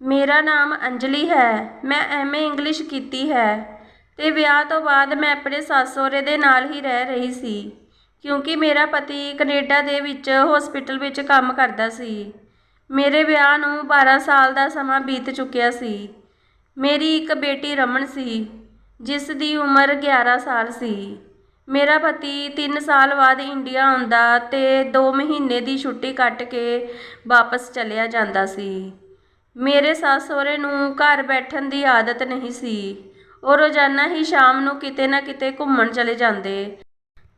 ਮੇਰਾ ਨਾਮ ਅੰਜਲੀ ਹੈ, ਮੈਂ ਐਮਏ ਇੰਗਲਿਸ਼ ਕੀਤੀ ਹੈ ਅਤੇ ਵਿਆਹ ਤੋਂ ਬਾਅਦ ਮੈਂ ਆਪਣੇ ਸੱਸ ਸਹੁਰੇ ਦੇ ਨਾਲ ਹੀ ਰਹਿ ਰਹੀ ਸੀ, ਕਿਉਂਕਿ ਮੇਰਾ ਪਤੀ ਕਨੇਡਾ ਦੇ ਵਿੱਚ ਹੋਸਪਿਟਲ ਵਿੱਚ ਕੰਮ ਕਰਦਾ ਸੀ। ਮੇਰੇ ਵਿਆਹ ਨੂੰ 12 ਸਾਲ ਦਾ ਸਮਾਂ ਬੀਤ ਚੁੱਕਿਆ ਸੀ। ਮੇਰੀ ਇੱਕ ਬੇਟੀ ਰਮਨ ਸੀ, ਜਿਸ ਦੀ ਉਮਰ 11 ਸਾਲ ਸੀ। ਮੇਰਾ ਪਤੀ 3 ਸਾਲ ਬਾਅਦ ਇੰਡੀਆ ਆਉਂਦਾ ਅਤੇ 2 ਮਹੀਨੇ ਦੀ ਛੁੱਟੀ ਕੱਟ ਕੇ ਵਾਪਸ ਚਲਿਆ ਜਾਂਦਾ ਸੀ। ਮੇਰੇ ਸੱਸ ਸਹੁਰੇ ਨੂੰ ਘਰ ਬੈਠਣ ਦੀ ਆਦਤ ਨਹੀਂ ਸੀ। ਉਹ ਰੋਜ਼ਾਨਾ ਹੀ ਸ਼ਾਮ ਨੂੰ ਕਿਤੇ ਨਾ ਕਿਤੇ ਘੁੰਮਣ ਚਲੇ ਜਾਂਦੇ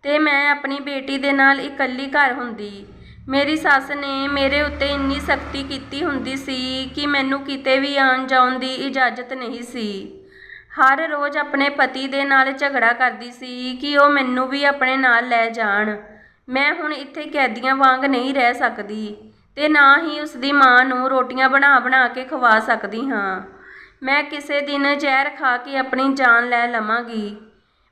ਤੇ ਮੈਂ ਆਪਣੀ ਬੇਟੀ ਦੇ ਨਾਲ ਇਕੱਲੀ ਘਰ ਹੁੰਦੀ। ਮੇਰੀ ਸੱਸ ਨੇ ਮੇਰੇ ਉੱਤੇ ਇੰਨੀ ਸਖਤੀ ਕੀਤੀ ਹੁੰਦੀ ਸੀ ਕਿ ਮੈਨੂੰ ਕਿਤੇ ਵੀ ਆਉਣ ਜਾਣ ਦੀ ਇਜਾਜ਼ਤ ਨਹੀਂ ਸੀ। ਹਰ ਰੋਜ਼ ਆਪਣੇ ਪਤੀ ਦੇ ਨਾਲ ਝਗੜਾ ਕਰਦੀ ਸੀ ਕਿ ਉਹ ਮੈਨੂੰ ਵੀ ਆਪਣੇ ਨਾਲ ਲੈ ਜਾਣ। ਮੈਂ ਹੁਣ ਇੱਥੇ ਕੈਦੀਆਂ ਵਾਂਗ ਨਹੀਂ ਰਹਿ ਸਕਦੀ। ਤੇ ਨਾ ਹੀ ਉਸ ਦੀ ਮਾਂ ਨੂੰ ਰੋਟੀਆਂ ਬਣਾ ਬਣਾ ਕੇ ਖਵਾ ਸਕਦੀ ਹਾਂ। ਮੈਂ ਕਿਸੇ ਦਿਨ ਜ਼ਹਿਰ ਖਾ ਕੇ ਆਪਣੀ ਜਾਨ ਲੈ ਲਵਾਂਗੀ।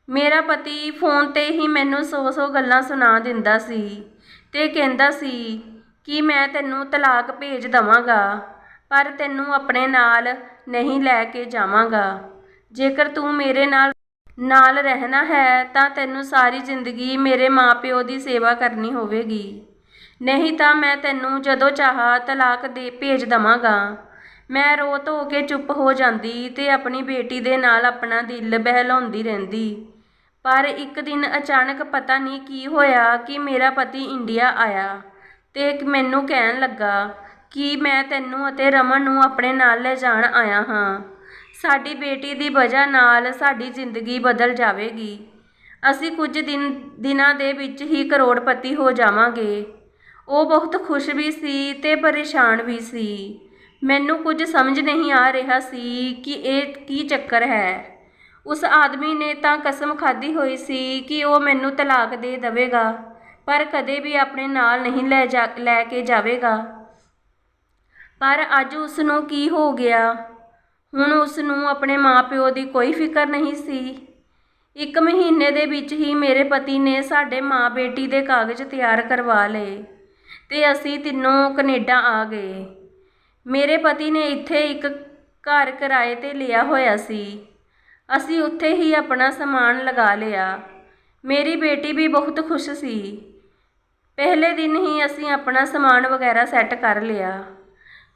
ਮੇਰਾ ਪਤੀ ਫੋਨ ਤੇ ਹੀ ਮੈਨੂੰ ਸੌ ਸੌ ਗੱਲਾਂ ਸੁਣਾ ਦਿੰਦਾ ਸੀ ਤੇ ਕਹਿੰਦਾ ਸੀ ਕਿ ਮੈਂ ਤੈਨੂੰ ਤਲਾਕ ਭੇਜ ਦਵਾਂਗਾ, ਪਰ ਤੈਨੂੰ ਆਪਣੇ ਨਾਲ ਨਹੀਂ ਲੈ ਕੇ ਜਾਵਾਂਗਾ। ਜੇਕਰ ਤੂੰ ਮੇਰੇ ਨਾਲ ਨਾਲ ਰਹਿਣਾ ਹੈ ਤਾਂ ਤੈਨੂੰ ਸਾਰੀ ਜ਼ਿੰਦਗੀ ਮੇਰੇ ਮਾਪਿਓ ਦੀ ਸੇਵਾ ਕਰਨੀ ਹੋਵੇਗੀ। ਨਹੀਂ ਤਾਂ ਮੈਂ ਤੈਨੂੰ ਜਦੋਂ ਚਾਹਾ, ਤਲਾਕ ਦੇ ਭੇਜ ਦਵਾਂਗਾ। ਮੈਂ ਰੋ ਧੋ ਕੇ ਚੁੱਪ ਹੋ ਜਾਂਦੀ ਤੇ ਆਪਣੀ ਬੇਟੀ ਦੇ ਨਾਲ ਆਪਣਾ ਦਿਲ ਬਹਿਲਾਉਂਦੀ ਰਹਿੰਦੀ। ਪਰ ਇੱਕ ਦਿਨ ਅਚਾਨਕ ਪਤਾ ਨਹੀਂ ਕੀ ਹੋਇਆ ਕਿ ਮੇਰਾ ਪਤੀ ਇੰਡੀਆ ਆਇਆ ਤੇ ਮੈਨੂੰ ਕਹਿਣ ਲੱਗਾ ਕਿ ਮੈਂ ਤੈਨੂੰ ਅਤੇ ਰਮਨ ਨੂੰ ਆਪਣੇ ਨਾਲ ਲੈ ਜਾਣ ਆਇਆ ਹਾਂ। ਸਾਡੀ ਬੇਟੀ ਦੀ ਵਜ੍ਹਾ ਨਾਲ ਸਾਡੀ ਜ਼ਿੰਦਗੀ ਬਦਲ ਜਾਵੇਗੀ। ਅਸੀਂ ਕੁਝ ਦਿਨ, ਦਿਨਾਂ ਦੇ ਵਿੱਚ ਹੀ ਕਰੋੜਪਤੀ ਹੋ ਜਾਵਾਂਗੇ। ਉਹ ਬਹੁਤ ਖੁਸ਼ ਵੀ ਸੀ ਤੇ ਪਰੇਸ਼ਾਨ ਵੀ ਸੀ। ਮੈਨੂੰ ਕੁਝ ਸਮਝ ਨਹੀਂ ਆ ਰਿਹਾ ਸੀ ਕਿ ਇਹ ਕੀ ਚੱਕਰ ਹੈ। ਉਸ ਆਦਮੀ ਨੇ ਤਾਂ ਕਸਮ ਖਾਧੀ ਹੋਈ ਸੀ ਕਿ ਉਹ ਮੈਨੂੰ ਤਲਾਕ ਦੇ ਦੇਵੇਗਾ, ਪਰ ਕਦੇ ਵੀ ਆਪਣੇ ਨਾਲ ਨਹੀਂ ਲੈ ਜਾ, ਲੈ ਕੇ ਜਾਵੇਗਾ। ਪਰ ਅੱਜ ਉਸ ਨੂੰ ਕੀ ਹੋ ਗਿਆ? ਹੁਣ ਉਸ ਨੂੰ ਆਪਣੇ ਮਾਪਿਓ ਦੀ ਕੋਈ ਫਿਕਰ ਨਹੀਂ ਸੀ। ਇੱਕ ਮਹੀਨੇ ਦੇ ਵਿੱਚ ਹੀ ਮੇਰੇ ਪਤੀ ਨੇ ਸਾਡੇ ਮਾਂ ਬੇਟੀ ਦੇ ਕਾਗਜ਼ ਤਿਆਰ ਕਰਵਾ ਲਏ। ਅਤੇ ਅਸੀਂ ਤਿੰਨੋਂ ਕਨੇਡਾ ਆ ਗਏ। ਮੇਰੇ ਪਤੀ ਨੇ ਇੱਥੇ ਇੱਕ ਘਰ ਕਿਰਾਏ ਤੇ ਲਿਆ ਹੋਇਆ ਸੀ। ਅਸੀਂ ਉੱਥੇ ਹੀ ਆਪਣਾ ਸਮਾਨ ਲਗਾ ਲਿਆ। ਮੇਰੀ ਬੇਟੀ ਵੀ ਬਹੁਤ ਖੁਸ਼ ਸੀ। ਪਹਿਲੇ ਦਿਨ ਹੀ ਅਸੀਂ ਆਪਣਾ ਸਮਾਨ ਵਗੈਰਾ ਸੈੱਟ ਕਰ ਲਿਆ।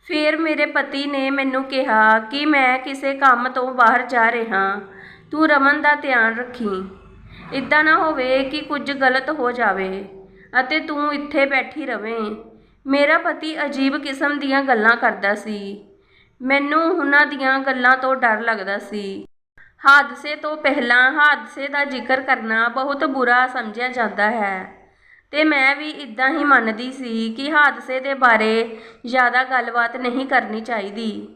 ਫਿਰ ਮੇਰੇ ਪਤੀ ਨੇ ਮੈਨੂੰ ਕਿਹਾ ਕਿ ਮੈਂ ਕਿਸੇ ਕੰਮ ਤੋਂ ਬਾਹਰ ਜਾ ਰਿਹਾ। ਤੂੰ ਰਮਨ ਦਾ ਧਿਆਨ ਰੱਖੀ। ਇਦਾਂ ਨਾ ਹੋਵੇ ਕਿ ਕੁਝ ਗਲਤ ਹੋ ਜਾਵੇ। ਅਤੇ ਤੂੰ ਇੱਥੇ ਬੈਠੀ ਰਵੇਂ। ਮੇਰਾ ਪਤੀ ਅਜੀਬ ਕਿਸਮ ਦੀਆਂ ਗੱਲਾਂ ਕਰਦਾ ਸੀ। ਮੈਨੂੰ ਉਹਨਾਂ ਦੀਆਂ ਗੱਲਾਂ ਤੋਂ ਡਰ ਲੱਗਦਾ ਸੀ। ਹਾਦਸੇ ਤੋਂ ਪਹਿਲਾਂ ਹਾਦਸੇ ਦਾ ਜ਼ਿਕਰ ਕਰਨਾ ਬਹੁਤ ਬੁਰਾ ਸਮਝਿਆ ਜਾਂਦਾ ਹੈ। ਤੇ ਮੈਂ ਵੀ ਇਦਾਂ ਹੀ ਮੰਨਦੀ ਸੀ ਕਿ ਹਾਦਸੇ ਦੇ ਬਾਰੇ ਜ਼ਿਆਦਾ ਗੱਲਬਾਤ ਨਹੀਂ ਕਰਨੀ ਚਾਹੀਦੀ।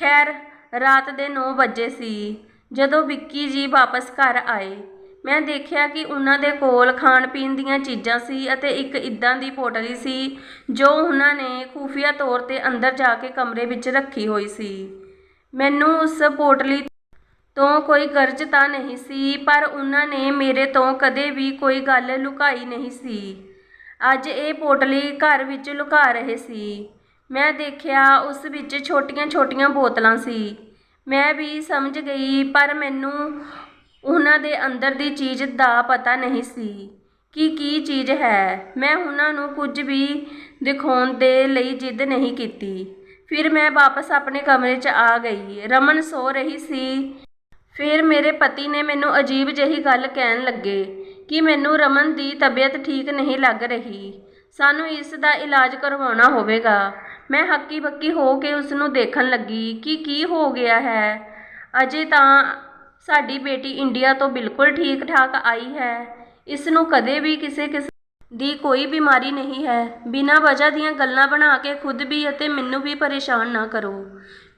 ਖੈਰ, ਰਾਤ ਦੇ 9 ਵਜੇ ਸੀ। ਜਦੋਂ ਵਿੱਕੀ ਜੀ ਵਾਪਸ ਘਰ ਆਏ ਮੈਂ ਦੇਖਿਆ ਕਿ ਉਹਨਾਂ ਦੇ ਕੋਲ ਖਾਣ ਪੀਣ ਦੀਆਂ ਚੀਜ਼ਾਂ ਸੀ ਅਤੇ ਇੱਕ ਇਦਾਂ ਦੀ ਪੋਟਲੀ ਸੀ ਜੋ ਉਹਨਾਂ ਨੇ ਖੂਫੀਆ ਤੌਰ ਤੇ ਅੰਦਰ ਜਾ ਕੇ ਕਮਰੇ ਵਿੱਚ ਰੱਖੀ ਹੋਈ ਸੀ। ਮੈਨੂੰ ਉਸ ਪੋਟਲੀ ਤੋਂ ਕੋਈ ਗਰਜ ਤਾਂ ਨਹੀਂ ਸੀ, ਪਰ ਉਹਨਾਂ ਨੇ ਮੇਰੇ ਤੋਂ ਕਦੇ ਵੀ ਕੋਈ ਗੱਲ ਲੁਕਾਈ ਨਹੀਂ ਸੀ। ਅੱਜ ਇਹ ਪੋਟਲੀ ਘਰ ਵਿੱਚ ਲੁਕਾ ਰਹੇ ਸੀ। ਮੈਂ ਦੇਖਿਆ ਉਸ ਵਿੱਚ ਛੋਟੀਆਂ-ਛੋਟੀਆਂ ਬੋਤਲਾਂ ਸੀ। ਮੈਂ ਵੀ ਸਮਝ ਗਈ, ਪਰ ਮੈਨੂੰ ਉਹਨਾਂ ਦੇ ਅੰਦਰ ਦੀ ਚੀਜ਼ ਦਾ ਪਤਾ ਨਹੀਂ ਸੀ ਕਿ ਕੀ ਚੀਜ਼ ਹੈ। ਮੈਂ ਉਹਨਾਂ ਨੂੰ ਕੁਝ ਵੀ ਦਿਖਾਉਣ ਦੇ ਲਈ ਜਿੱਦ ਨਹੀਂ ਕੀਤੀ। ਫਿਰ ਮੈਂ ਵਾਪਸ ਆਪਣੇ ਕਮਰੇ 'ਚ ਆ ਗਈ। ਰਮਨ ਸੋ ਰਹੀ ਸੀ। ਫਿਰ ਮੇਰੇ ਪਤੀ ਨੇ ਮੈਨੂੰ ਅਜੀਬ ਜਿਹੀ ਗੱਲ ਕਹਿਣ ਲੱਗੇ ਕਿ ਮੈਨੂੰ ਰਮਨ ਦੀ ਤਬੀਅਤ ਠੀਕ ਨਹੀਂ ਲੱਗ ਰਹੀ। ਸਾਨੂੰ ਇਸ ਦਾ ਇਲਾਜ ਕਰਵਾਉਣਾ ਹੋਵੇਗਾ। ਮੈਂ ਹੱਕੀ ਬੱਕੀ ਹੋ ਕੇ ਉਸ ਨੂੰ ਦੇਖਣ ਲੱਗੀ ਕਿ ਕੀ ਹੋ ਗਿਆ ਹੈ। ਅਜੇ ਤਾਂ ਸਾਡੀ ਬੇਟੀ ਇੰਡੀਆ ਤੋਂ ਬਿਲਕੁਲ ਠੀਕ ਠਾਕ ਆਈ ਹੈ। ਇਸ ਨੂੰ ਕਦੇ ਵੀ ਕਿਸੇ ਕਿਸ ਦੀ ਕੋਈ ਬਿਮਾਰੀ ਨਹੀਂ ਹੈ। ਬਿਨਾਂ ਵਜ੍ਹਾ ਦੀਆਂ ਗੱਲਾਂ ਬਣਾ ਕੇ ਖੁਦ ਵੀ ਅਤੇ ਮੈਨੂੰ ਵੀ ਪਰੇਸ਼ਾਨ ਨਾ ਕਰੋ।